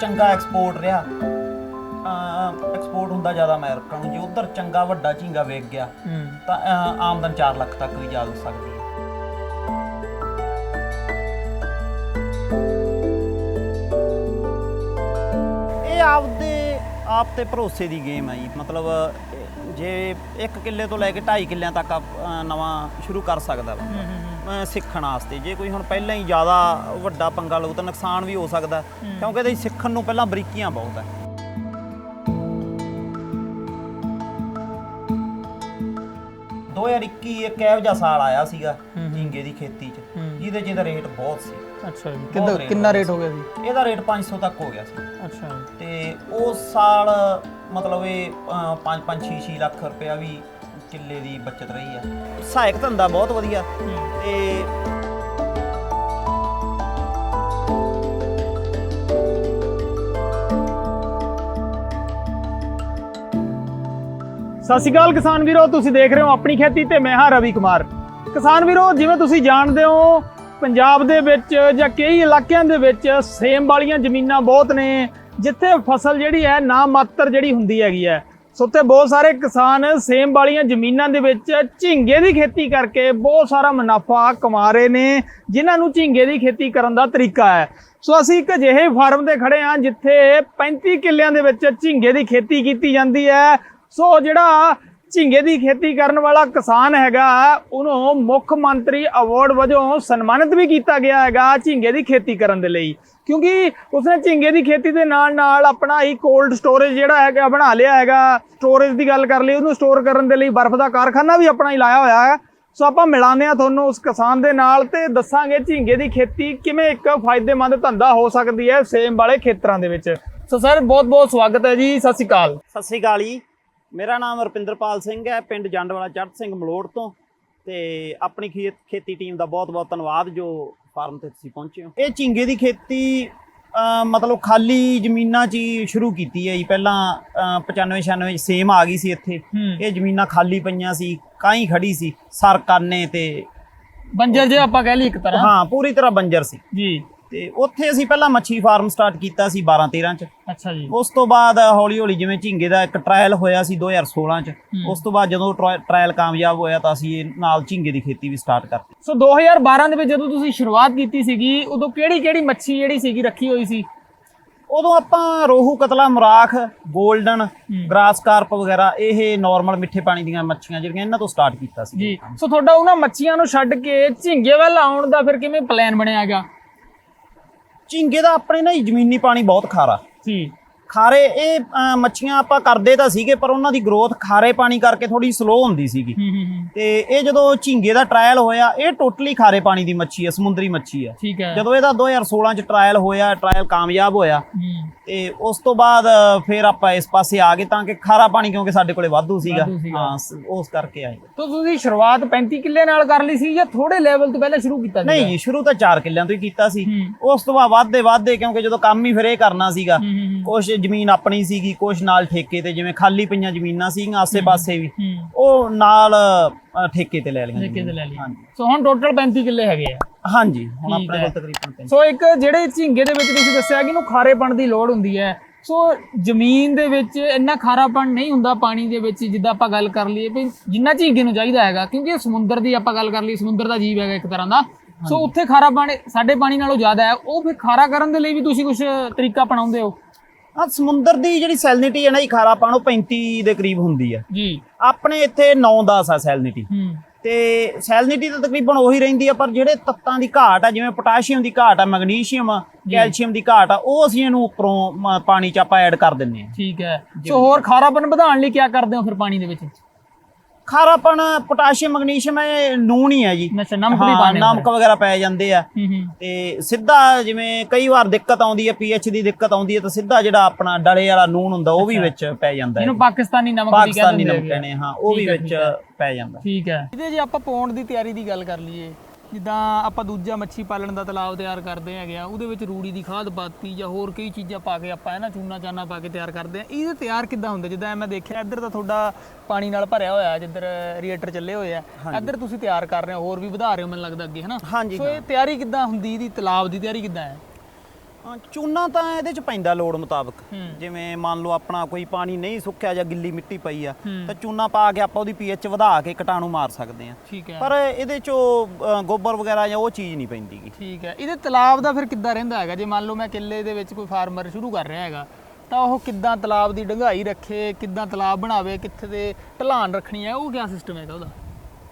ਚੰਗਾ ਐਕਸਪੋਰਟ ਰਿਹਾ। ਐਕਸਪੋਰਟ ਹੁੰਦਾ ਜ਼ਿਆਦਾ ਅਮਰੀਕਾ ਨੂੰ। ਜੇ ਉਧਰ ਚੰਗਾ ਵੱਡਾ ਝੀਂਗਾ ਵੇਚ ਗਿਆ ਤਾਂ ਅਹ, ਆਮਦਨ 4 ਲੱਖ ਤੱਕ ਵੀ ਜਾ ਸਕਦੀ ਹੈ। ਇਹ ਆਪਦੇ ਆਪ ਤੇ ਭਰੋਸੇ ਦੀ ਗੇਮ ਹੈ ਜੀ। ਮਤਲਬ ਇਹ ਜੇ ਇੱਕ ਕਿੱਲੇ ਤੋਂ ਲੈ ਕੇ 2.5 ਕਿੱਲਿਆਂ ਤੱਕ ਆਪ- ਅਹ, ਨਵਾਂ ਸ਼ੁਰੂ ਕਰ ਸਕਦਾ ਵਾ ਸਿੱਖਣ ਵਾਸਤੇ। ਜੇ ਕੋਈ ਹੁਣ ਪਹਿਲਾਂ ਹੀ ਜ਼ਿਆਦਾ ਵੱਡਾ ਪੰਗਾ ਲਊ ਤਾਂ ਨੁਕਸਾਨ ਵੀ ਹੋ ਸਕਦਾ। ਕਿਉਂਕਿ ਇਹਦੇ ਸਿੱਖਣ ਨੂੰ ਪਹਿਲਾਂ ਬਰੀਕੀਆਂ ਬਹੁਤ ਹੈ 2021 ਇੱਕ ਇਹੋ ਜਿਹਾ ਸਾਲ ਆਇਆ ਸੀਗਾ ਝੀਂਗੇ ਦੀ ਖੇਤੀ 'ਚ। ਜਿਹਦੇ ਜਿਹਦਾ ਰੇਟ ਬਹੁਤ ਸੀ। ਅੱਛਾ ਜੀ। ਕਿੰਨਾ ਰੇਟ ਹੋ ਗਿਆ ਸੀ? ਇਹਦਾ ਰੇਟ 500 ਤੱਕ ਹੋ ਗਿਆ ਸੀ। ਅੱਛਾ। ਤੇ ਉਸ ਸਾਲ ਮਤਲਬ ਇਹ 5 5 6 6 ਲੱਖ ਰੁਪਇਆ ਵੀ ਕਿੱਲੇ ਦੀ ਬਚਤ ਰਹੀ ਹੈ ਸਹਾਇਕ ਧੰਦਾ ਬਹੁਤ ਵਧੀਆ। ਤੇ ਸਤਿ ਸ਼੍ਰੀ ਅਕਾਲ ਕਿਸਾਨ ਵੀਰੋ ਤੁਸੀਂ ਦੇਖ ਰਹੇ ਹੋ ਆਪਣੀ ਖੇਤੀ ਤੇ ਮੈਂ ਹਾਂ ਰਵੀ ਕੁਮਾਰ। ਕਿਸਾਨ ਵੀਰੋ ਜਿਵੇਂ ਤੁਸੀਂ ਜਾਣਦੇ ਹੋ ਪੰਜਾਬ ਦੇ ਵਿੱਚ ਜਾਂ ਕਈ ਇਲਾਕਿਆਂ ਦੇ ਵਿੱਚ ਸੇਮ ਵਾਲੀਆਂ ਜ਼ਮੀਨਾਂ ਬਹੁਤ ਨੇ ਜਿੱਥੇ ਫਸਲ ਜਿਹੜੀ ਹੈ ਨਾ ਮਾਤਰ ਜਿਹੜੀ ਹੁੰਦੀ ਹੈਗੀ ਹੈ। ਸੋ ਤੇ ਬਹੁਤ ਸਾਰੇ ਕਿਸਾਨ ਸੇਮ ਵਾਲੀਆਂ ਜ਼ਮੀਨਾਂ ਦੇ ਵਿੱਚ ਝੀਂਗੇ ਦੀ ਖੇਤੀ ਕਰਕੇ ਬਹੁਤ ਸਾਰਾ ਮੁਨਾਫਾ ਕਮਾ ਰਹੇ ਨੇ, ਜਿਨ੍ਹਾਂ ਨੂੰ ਝੀਂਗੇ ਦੀ ਖੇਤੀ ਕਰਨ ਦਾ ਤਰੀਕਾ ਹੈ। ਸੋ ਅਸੀਂ ਇੱਕ ਅਜਿਹੇ ਫਾਰਮ ਤੇ ਖੜੇ ਹਾਂ ਜਿੱਥੇ 35 ਕਿੱਲਿਆਂ ਦੇ ਵਿੱਚ ਝੀਂਗੇ ਦੀ ਖੇਤੀ ਕੀਤੀ ਜਾਂਦੀ ਹੈ। ਸੋ ਜਿਹੜਾ ਝੀਂਗੇ ਦੀ ਖੇਤੀ ਕਰਨ ਵਾਲਾ ਕਿਸਾਨ ਹੈਗਾ, ਉਹਨੂੰ ਮੁੱਖ ਮੰਤਰੀ ਅਵਾਰਡ ਵਜੋਂ ਸਨਮਾਨਿਤ ਵੀ ਕੀਤਾ ਗਿਆ ਹੈਗਾ ਝੀਂਗੇ ਦੀ ਖੇਤੀ ਕਰਨ ਦੇ ਲਈ। ਕਿਉਂਕਿ ਉਸਨੇ ਝੀਂਗੇ ਦੀ ਖੇਤੀ ਦੇ ਨਾਲ ਨਾਲ ਆਪਣਾ ਹੀ ਕੋਲਡ ਸਟੋਰੇਜ ਜਿਹੜਾ ਹੈਗਾ ਬਣਾ ਲਿਆ ਹੈਗਾ। ਸਟੋਰੇਜ ਦੀ ਗੱਲ ਕਰ ਲਈ, ਉਹਨੂੰ ਸਟੋਰ ਕਰਨ ਦੇ ਲਈ ਬਰਫ਼ ਦਾ ਕਾਰਖਾਨਾ ਵੀ ਆਪਣਾ ਹੀ ਲਾਇਆ ਹੋਇਆ ਹੈ। ਸੋ ਆਪਾਂ ਮਿਲਾਉਂਦੇ ਆ ਤੁਹਾਨੂੰ ਉਸ ਕਿਸਾਨ ਦੇ ਨਾਲ ਤੇ ਦੱਸਾਂਗੇ ਝੀਂਗੇ ਦੀ ਖੇਤੀ ਕਿਵੇਂ ਇੱਕ ਫਾਇਦੇਮੰਦ ਧੰਦਾ ਹੋ ਸਕਦੀ ਹੈ ਸੇਮ ਵਾਲੇ ਖੇਤਰਾਂ ਦੇ ਵਿੱਚ। ਸੋ ਸਰ ਬਹੁਤ ਬਹੁਤ ਸਵਾਗਤ ਹੈ ਜੀ, ਸਤਿ ਸ਼੍ਰੀ ਅਕਾਲ। ਸਤਿ ਸ੍ਰੀ ਅਕਾਲ ਜੀ। ਮੇਰਾ ਨਾਮ ਰੁਪਿੰਦਰਪਾਲ ਸਿੰਘ ਹੈ, ਪਿੰਡ ਜੰਡਵਾਲਾ ਚੜ੍ਹ ਸਿੰਘ ਮਲੋੜ ਤੋਂ। ਤੇ ਆਪਣੀ ਖੇਤ ਖੇਤੀ ਟੀਮ ਦਾ ਬਹੁਤ-ਬਹੁਤ ਧੰਨਵਾਦ, ਜੋ ਫਾਰਮ ਤੇ ਤੁਸੀਂ ਪਹੁੰਚੇ ਹੋ? ਇਹ ਝੀਂਗੇ ਦੀ ਖੇਤੀ ਅਹ, ਮਤਲਬ ਖਾਲੀ ਜ਼ਮੀਨਾਂ 'ਚ ਹੀ ਸ਼ੁਰੂ ਕੀਤੀ ਹੈ ਜੀ। ਪਹਿਲਾਂ 95 96 ਸੇਮ ਆ ਗਈ ਸੀ ਇੱਥੇ। ਇਹ ਜ਼ਮੀਨਾਂ ਖਾਲੀ ਪਈਆਂ ਸੀ ਕਾਈ ਖੜੀ ਸੀ ਸਰ ਕਾਨੇ ਤੇ ਬੰਜਰ ਜੇ ਆਪਾਂ ਕਹਿ ਲਈ ਇੱਕ ਤਰ੍ਹਾਂ। ਹਾਂ ਪੂਰੀ ਤਰ੍ਹਾਂ ਬੰਜਰ ਸੀ। ਜੀ। ਤੇ ਉੱਥੇ ਅਸੀਂ ਪਹਿਲਾਂ ਮੱਛੀ ਫਾਰਮ ਸਟਾਰਟ ਕੀਤਾ ਸੀ 12 13 ਚ। ਅੱਛਾ ਜੀ। ਉਸ ਤੋਂ ਬਾਅਦ ਹੌਲੀ ਹੌਲੀ ਜਿਵੇਂ ਝੀਂਗੇ ਦਾ ਇੱਕ ਟ੍ਰਾਇਲ ਹੋਇਆ ਸੀ 2016 ਚ ਉਸ ਤੋਂ ਬਾਅਦ ਜਦੋਂ ਟ੍ਰਾਇਲ ਕਾਮਯਾਬ ਹੋਇਆ ਤਾਂ ਅਸੀਂ ਇਹ ਨਾਲ ਝੀਂਗੇ ਦੀ ਖੇਤੀ ਵੀ ਸਟਾਰਟ ਕਰਤੀ ਸੋ 2012 ਦੇ ਵਿੱਚ ਜਦੋਂ ਤੁਸੀਂ ਸ਼ੁਰੂਆਤ ਕੀਤੀ ਸੀਗੀ ਉਦੋਂ ਕਿਹੜੀ ਕਿਹੜੀ ਮੱਛੀ ਜਿਹੜੀ ਸੀਗੀ ਰੱਖੀ ਹੋਈ ਸੀ? ਉਦੋਂ ਆਪਾਂ ਰੋਹੂ ਕਤਲਾ ਮੁਰਾਖ 골ਡਨ ਗ੍ਰਾਸ ਕਾਰਪ ਵਗੈਰਾ ਇਹ ਨਾਰਮਲ ਮਿੱਠੇ ਪਾਣੀ ਦੀਆਂ ਮੱਛੀਆਂ ਜਿਹੜੀਆਂ ਇਹਨਾਂ ਤੋਂ ਸਟਾਰਟ ਕੀਤਾ ਸੀ। ਜੀ। ਸੋ ਤੁਹਾਡਾ ਉਹਨਾਂ ਮੱਛੀਆਂ ਨੂੰ ਛੱਡ ਕੇ ਝਿੰਗੇ ਵੱਲ ਆਉਣ ਦਾ ਫਿਰ ਕਿਵੇਂ ਪਲਾਨ ਬਣਿਆ ਹੈਗਾ? ਝੀਂਗੇ ਦਾ ਆਪਣੇ ਨਾ ਜੀ ਜ਼ਮੀਨੀ ਪਾਣੀ ਬਹੁਤ ਖਾਰਾ। ਜੀ। ਖਾਰੇ ਇਹ ਮੱਛੀਆਂ ਆਪਾਂ ਕਰਦੇ ਤਾਂ ਸੀਗੇ ਪਰ ਉਹਨਾਂ ਦੀ ਗਰੋਥ ਖਾਰੇ ਪਾਣੀ ਕਰਕੇ ਥੋੜੀ ਸਲੋ ਹੁੰਦੀ ਸੀਗੀ। ਹੂੰ ਹੂੰ ਹੂੰ। ਤੇ ਇਹ ਜਦੋਂ ਝੀਂਗੇ ਦਾ ਟ੍ਰਾਇਲ ਹੋਇਆ ਇਹ ਟੋਟਲੀ ਖਾਰੇ ਪਾਣੀ ਦੀ ਮੱਛੀ ਹੈ ਸਮੁੰਦਰੀ ਮੱਛੀ ਹੈ ਠੀਕ ਹੈ ਜਦੋਂ ਇਹਦਾ 2016 ਚ ਟ੍ਰਾਇਲ ਹੋਇਆ ਟ੍ਰਾਇਲ ਕਾਮਯਾਬ ਹੋਇਆ ਹੂੰ। ਤੇ ਉਸ ਤੋਂ ਬਾਅਦ ਅ, ਫਿਰ ਆਪਾਂ ਇਸ ਪਾਸੇ ਆ ਗਏ ਤਾਂ ਕਿ ਖਾਰਾ ਪਾਣੀ ਕਿਉਂਕਿ ਸਾਡੇ ਕੋਲੇ ਵਾਧੂ ਸੀਗਾ। ਵਾਧੂ ਸੀਗਾ। ਹਾਂ ਸ- ਉਸ ਕਰਕੇ ਆਏ। ਤਾਂ ਤੁਸੀਂ ਸ਼ੁਰੂਆਤ 35 ਕਿੱਲੇ ਨਾਲ ਕਰ ਲਈ ਸੀ ਜਾਂ ਥੋੜੇ ਲੈਵਲ ਤੋਂ ਪਹਿਲਾਂ ਸ਼ੁਰੂ ਕੀਤਾ ਨਹੀਂ ਜੀ ਸ਼ੁਰੂ ਤਾਂ 4 ਕਿੱਲਿਆਂ ਤੋਂ ਹੀ ਕੀਤਾ ਸੀ। ਹੂੰ। ਉਸ ਤੋਂ ਬਾਅਦ ਵਾਧੇ ਵਾਧੇ ਕਿਉਂਕਿ ਜਦੋਂ ਕੰਮ ਹੀ ਫਿਰ ਇਹ ਕਰਨਾ ਸੀਗਾ ਹੂੰ ਹੂੰ। ਕੁਛ ਜ਼ਮੀਨ ਆਪਣੀ ਸੀਗੀ ਕੁਛ ਨਾਲ ਠੇਕੇ ਤੇ ਜਿਵੇਂ ਖਾਲੀ ਪਈਆਂ ਜ਼ਮੀਨਾਂ ਸੀਗੀਆਂ ਆਸੇ-ਪਾਸੇ ਵੀ ਉਹ ਨਾਲ ਅ, ਠੇਕੇ ਤੇ ਲੈ ਲਈਆਂ ਠੇਕੇ ਤੇ ਜ਼ਮੀਨਾਂ। ਲੈ ਲਈ ਹਾਂਜੀ। ਸੋ ਹੁਣ ਟੋਟਲ 35 ਕਿੱਲੇ ਹੈਗੇ ਆ। ਹਾਂਜੀ ਹੁਣ ਠੀਕ ਆਪਣੇ ਹੈ। ਕੋਲ ਤਕਰੀਬਨ ਤਿੰਨ ਸੋ ਇੱਕ ਜਿਹੜੇ ਝਿੰਗੇ ਦੇ ਵਿੱਚ ਤੁਸੀਂ ਦੱਸਿਆ ਕਿ ਇਹਨੂੰ ਖਾਰੇਪਣ ਦੀ ਲੋੜ ਹੁੰਦੀ ਹੈ। ਸੋ ਜ਼ਮੀਨ ਦੇ ਵਿੱਚ ਇੰਨਾ ਖਾਰਾਪਣ ਨਹੀਂ ਹੁੰਦਾ ਪਾਣੀ ਦੇ ਵਿੱਚ ਜਿੱਦਾਂ ਆਪਾਂ ਗੱਲ ਕਰ ਲਈਏ ਵੀ ਜਿੰਨਾ ਝੀਂਗੇ ਨੂੰ ਚਾਹੀਦਾ ਹੈਗਾ ਕਿਉਂਕਿ ਇਹ ਸਮੁੰਦਰ ਦੀ ਆਪਾਂ ਗੱਲ ਕਰ ਲਈ ਸਮੁੰਦਰ ਦਾ ਜੀਵ ਹੈਗਾ ਇੱਕ ਤਰ੍ਹਾਂ ਦਾ। ਸੋ ਉੱਥੇ ਖਾਰਾ ਪਾਣੀ ਸਾਡੇ ਪਾਣੀ ਨਾਲੋਂ ਜ਼ਿਆਦਾ ਹੈ। ਉਹ ਫਿਰ ਖਾਰਾ ਕਰਨ ਦੇ ਲਈ ਵੀ ਤੁਸੀਂ ਕੁਝ ਤਰੀਕਾ ਅਪਣਾਉਂਦੇ ਹੋ। ਆ ਸਮੁੰਦਰ ਦੀ ਜਿਹੜੀ ਸੈਲਨਿਟੀ ਹੈ ਨਾ ਜੀ ਖਾਰਾ ਪਾਣੀ ਉਹ 35 ਦੇ ਕਰੀਬ ਹੁੰਦੀ ਹੈ। ਜੀ। ਆਪਣੇ ਇੱਥੇ 9-10 ਆ ਸੈਲਨਿਟੀ ਹੂੰ। ਤੇ ਸੈਲਨਿਟੀ ਤਾਂ ਤਕਰੀਬਨ ਉਹੀ ਰਹਿੰਦੀ ਆ ਪਰ ਜਿਹੜੇ ਤੱਤਾਂ ਦੀ ਘਾਟ ਆ ਜਿਵੇਂ ਪੋਟਾਸ਼ੀਅਮ ਦੀ ਘਾਟ ਆ ਮੈਗਨੀਸ਼ੀਅਮ ਕੈਲਸ਼ੀਅਮ ਦੀ ਘਾਟ ਆ ਉਹ ਅਸੀਂ ਇਹਨੂੰ ਉੱਪਰੋਂ ਪਾਣੀ ਚ ਆਪਾਂ ਐਡ ਕਰ ਦਿੰਨੇ ਆ। ਠੀਕ ਹੈ। ਸੋ ਹੋਰ ਖਾਰਾਪਣ ਵਧਾਉਣ ਲਈ ਕੀ ਕਰਦੇ ਹੋ ਫਿਰ ਪਾਣੀ ਦੇ ਵਿੱਚ? ਖਾਰਾਪਣ ਪੋਟਾਸ਼ੀਅਮ ਮੈਗਨੀਸ਼ੀਅਮ ਇਹ ਨੂਨ ਹੀ ਹੈ ਜੀ। ਨਮਕ ਵੀ ਹਾਂ, ਪਾਣੇ ਨਮਕ ਵਗੈਰਾ ਪੈ ਜਾਂਦੇ ਆ। ਹੂੰ ਹੂੰ। ਤੇ ਸਿੱਧਾ ਜਿਵੇਂ ਕਈ ਵਾਰ ਦਿੱਕਤ ਆਉਂਦੀ ਹੈ ਪੀਐਚ ਦੀ ਦਿੱਕਤ ਆਉਂਦੀ ਹੈ ਤਾਂ ਸਿੱਧਾ ਜਿਹੜਾ ਆਪਣਾ ਡਲੇ ਵਾਲਾ ਨੂਨ ਹੁੰਦਾ ਉਹ ਵੀ ਵਿੱਚ ਪੈ ਜਾਂਦਾ ਹੈ ਇਹਨੂੰ ਪਾਕਿਸਤਾਨੀ ਨਮਕ ਵੀ ਕਹਿੰਦੇ ਪਾਕਿਸਤਾਨੀ ਨਮਕ ਆ। ਕਹਿੰਦੇ ਹਾਂ ਉਹ ਵੀ ਠੀਕ ਹੈ, ਵਿੱਚ ਠੀਕ ਹੈ। ਪੈ ਜਾਂਦਾ। ਠੀਕ ਹੈ। ਇਹਦੇ ਜੇ ਆਪਾਂ ਪੌਂਡ ਦੀ ਤਿਆਰੀ ਦੀ ਗੱਲ ਕਰ ਲਈਏ ਜਿੱਦਾਂ ਆਪਾਂ ਦੂਜਾ ਮੱਛੀ ਪਾਲਣ ਦਾ ਤਲਾਬ ਤਿਆਰ ਕਰਦੇ ਹੈਗੇ ਆ ਉਹਦੇ ਵਿੱਚ ਰੂੜੀ ਦੀ ਖਾਦ ਪਾਤੀ ਜਾਂ ਹੋਰ ਕਈ ਚੀਜ਼ਾਂ ਪਾ ਕੇ ਆਪਾਂ ਹੈ ਨਾ ਚੂਨਾ ਚਾਨਾ ਪਾ ਕੇ ਤਿਆਰ ਕਰਦੇ ਆ। ਇਹਦੇ ਤਿਆਰ ਕਿੱਦਾਂ ਹੁੰਦੇ? ਜਿੱਦਾਂ ਮੈਂ ਦੇਖਿਆ ਇੱਧਰ ਤਾਂ ਤੁਹਾਡਾ ਪਾਣੀ ਨਾਲ ਭਰਿਆ ਹੋਇਆ ਜਿੱਧਰ ਰੀਏਟਰ ਚੱਲੇ ਹੋਏ ਆ। ਇੱਧਰ ਤੁਸੀਂ ਤਿਆਰ ਕਰ ਰਹੇ ਹੋ ਹੋਰ ਵੀ ਵਧਾ ਰਹੇ ਹੋ ਮੈਨੂੰ ਲੱਗਦਾ ਅੱਗੇ ਹੈ ਨਾ ਹਾਂਜੀ ਸੋ ਇਹ ਤਿਆਰੀ ਕਿੱਦਾਂ ਹੁੰਦੀ? ਇਹਦੀ ਤਲਾਬ ਦੀ ਤਿਆਰੀ ਕਿੱਦਾਂ ਹੈ? ਚੂਨਾ ਤਾਂ ਇਹਦੇ ਚ ਪੈਂਦਾ ਲੋੜ ਮੁਤਾਬਕ। ਜਿਵੇਂ ਮੰਨ ਲਓ ਆਪਣਾ ਕੋਈ ਪਾਣੀ ਨਹੀਂ ਸੁੱਕਿਆ ਜਾਂ ਗਿੱਲੀ ਮਿੱਟੀ ਪਈ ਆ। ਤਾਂ ਚੂਨਾ ਪਾ ਕੇ ਆਪਾਂ ਉਹਦੀ ਪੀਐਚ ਵਧਾ ਕੇ ਕੀਟਾਣੂ ਮਾਰ ਸਕਦੇ ਆ। ਠੀਕ ਹੈ। ਪਰ ਇਹਦੇ ਚੋਂ ਗੋਬਰ ਵਗੈਰਾ ਜਾਂ ਉਹ ਚੀਜ਼ ਨਹੀਂ ਪੈਂਦੀਗੀ ਠੀਕ ਹੈ। ਇਹਦੇ ਤਲਾਬ ਦਾ ਫਿਰ ਕਿੱਦਾਂ ਰਹਿੰਦਾ ਹੈਗਾ? ਜੇ ਮੰਨ ਲਓ ਮੈਂ ਕਿੱਲੇ ਦੇ ਵਿੱਚ ਕੋਈ ਫਾਰਮਰ ਸ਼ੁਰੂ ਕਰ ਰਿਹਾ ਹੈਗਾ ਤਾਂ ਉਹ ਕਿੱਦਾਂ ਤਲਾਬ ਦੀ ਡੰਗਾਈ ਰੱਖੇ ਕਿੱਦਾਂ ਤਲਾਬ ਬਣਾਵੇ ਕਿੱਥੇ ਦੇ ਢਲਾਨ ਰੱਖਣੀ ਹੈ ਉਹ ਕਿਆ ਸਿਸਟਮ ਹੈਗਾ ਉਹਦਾ?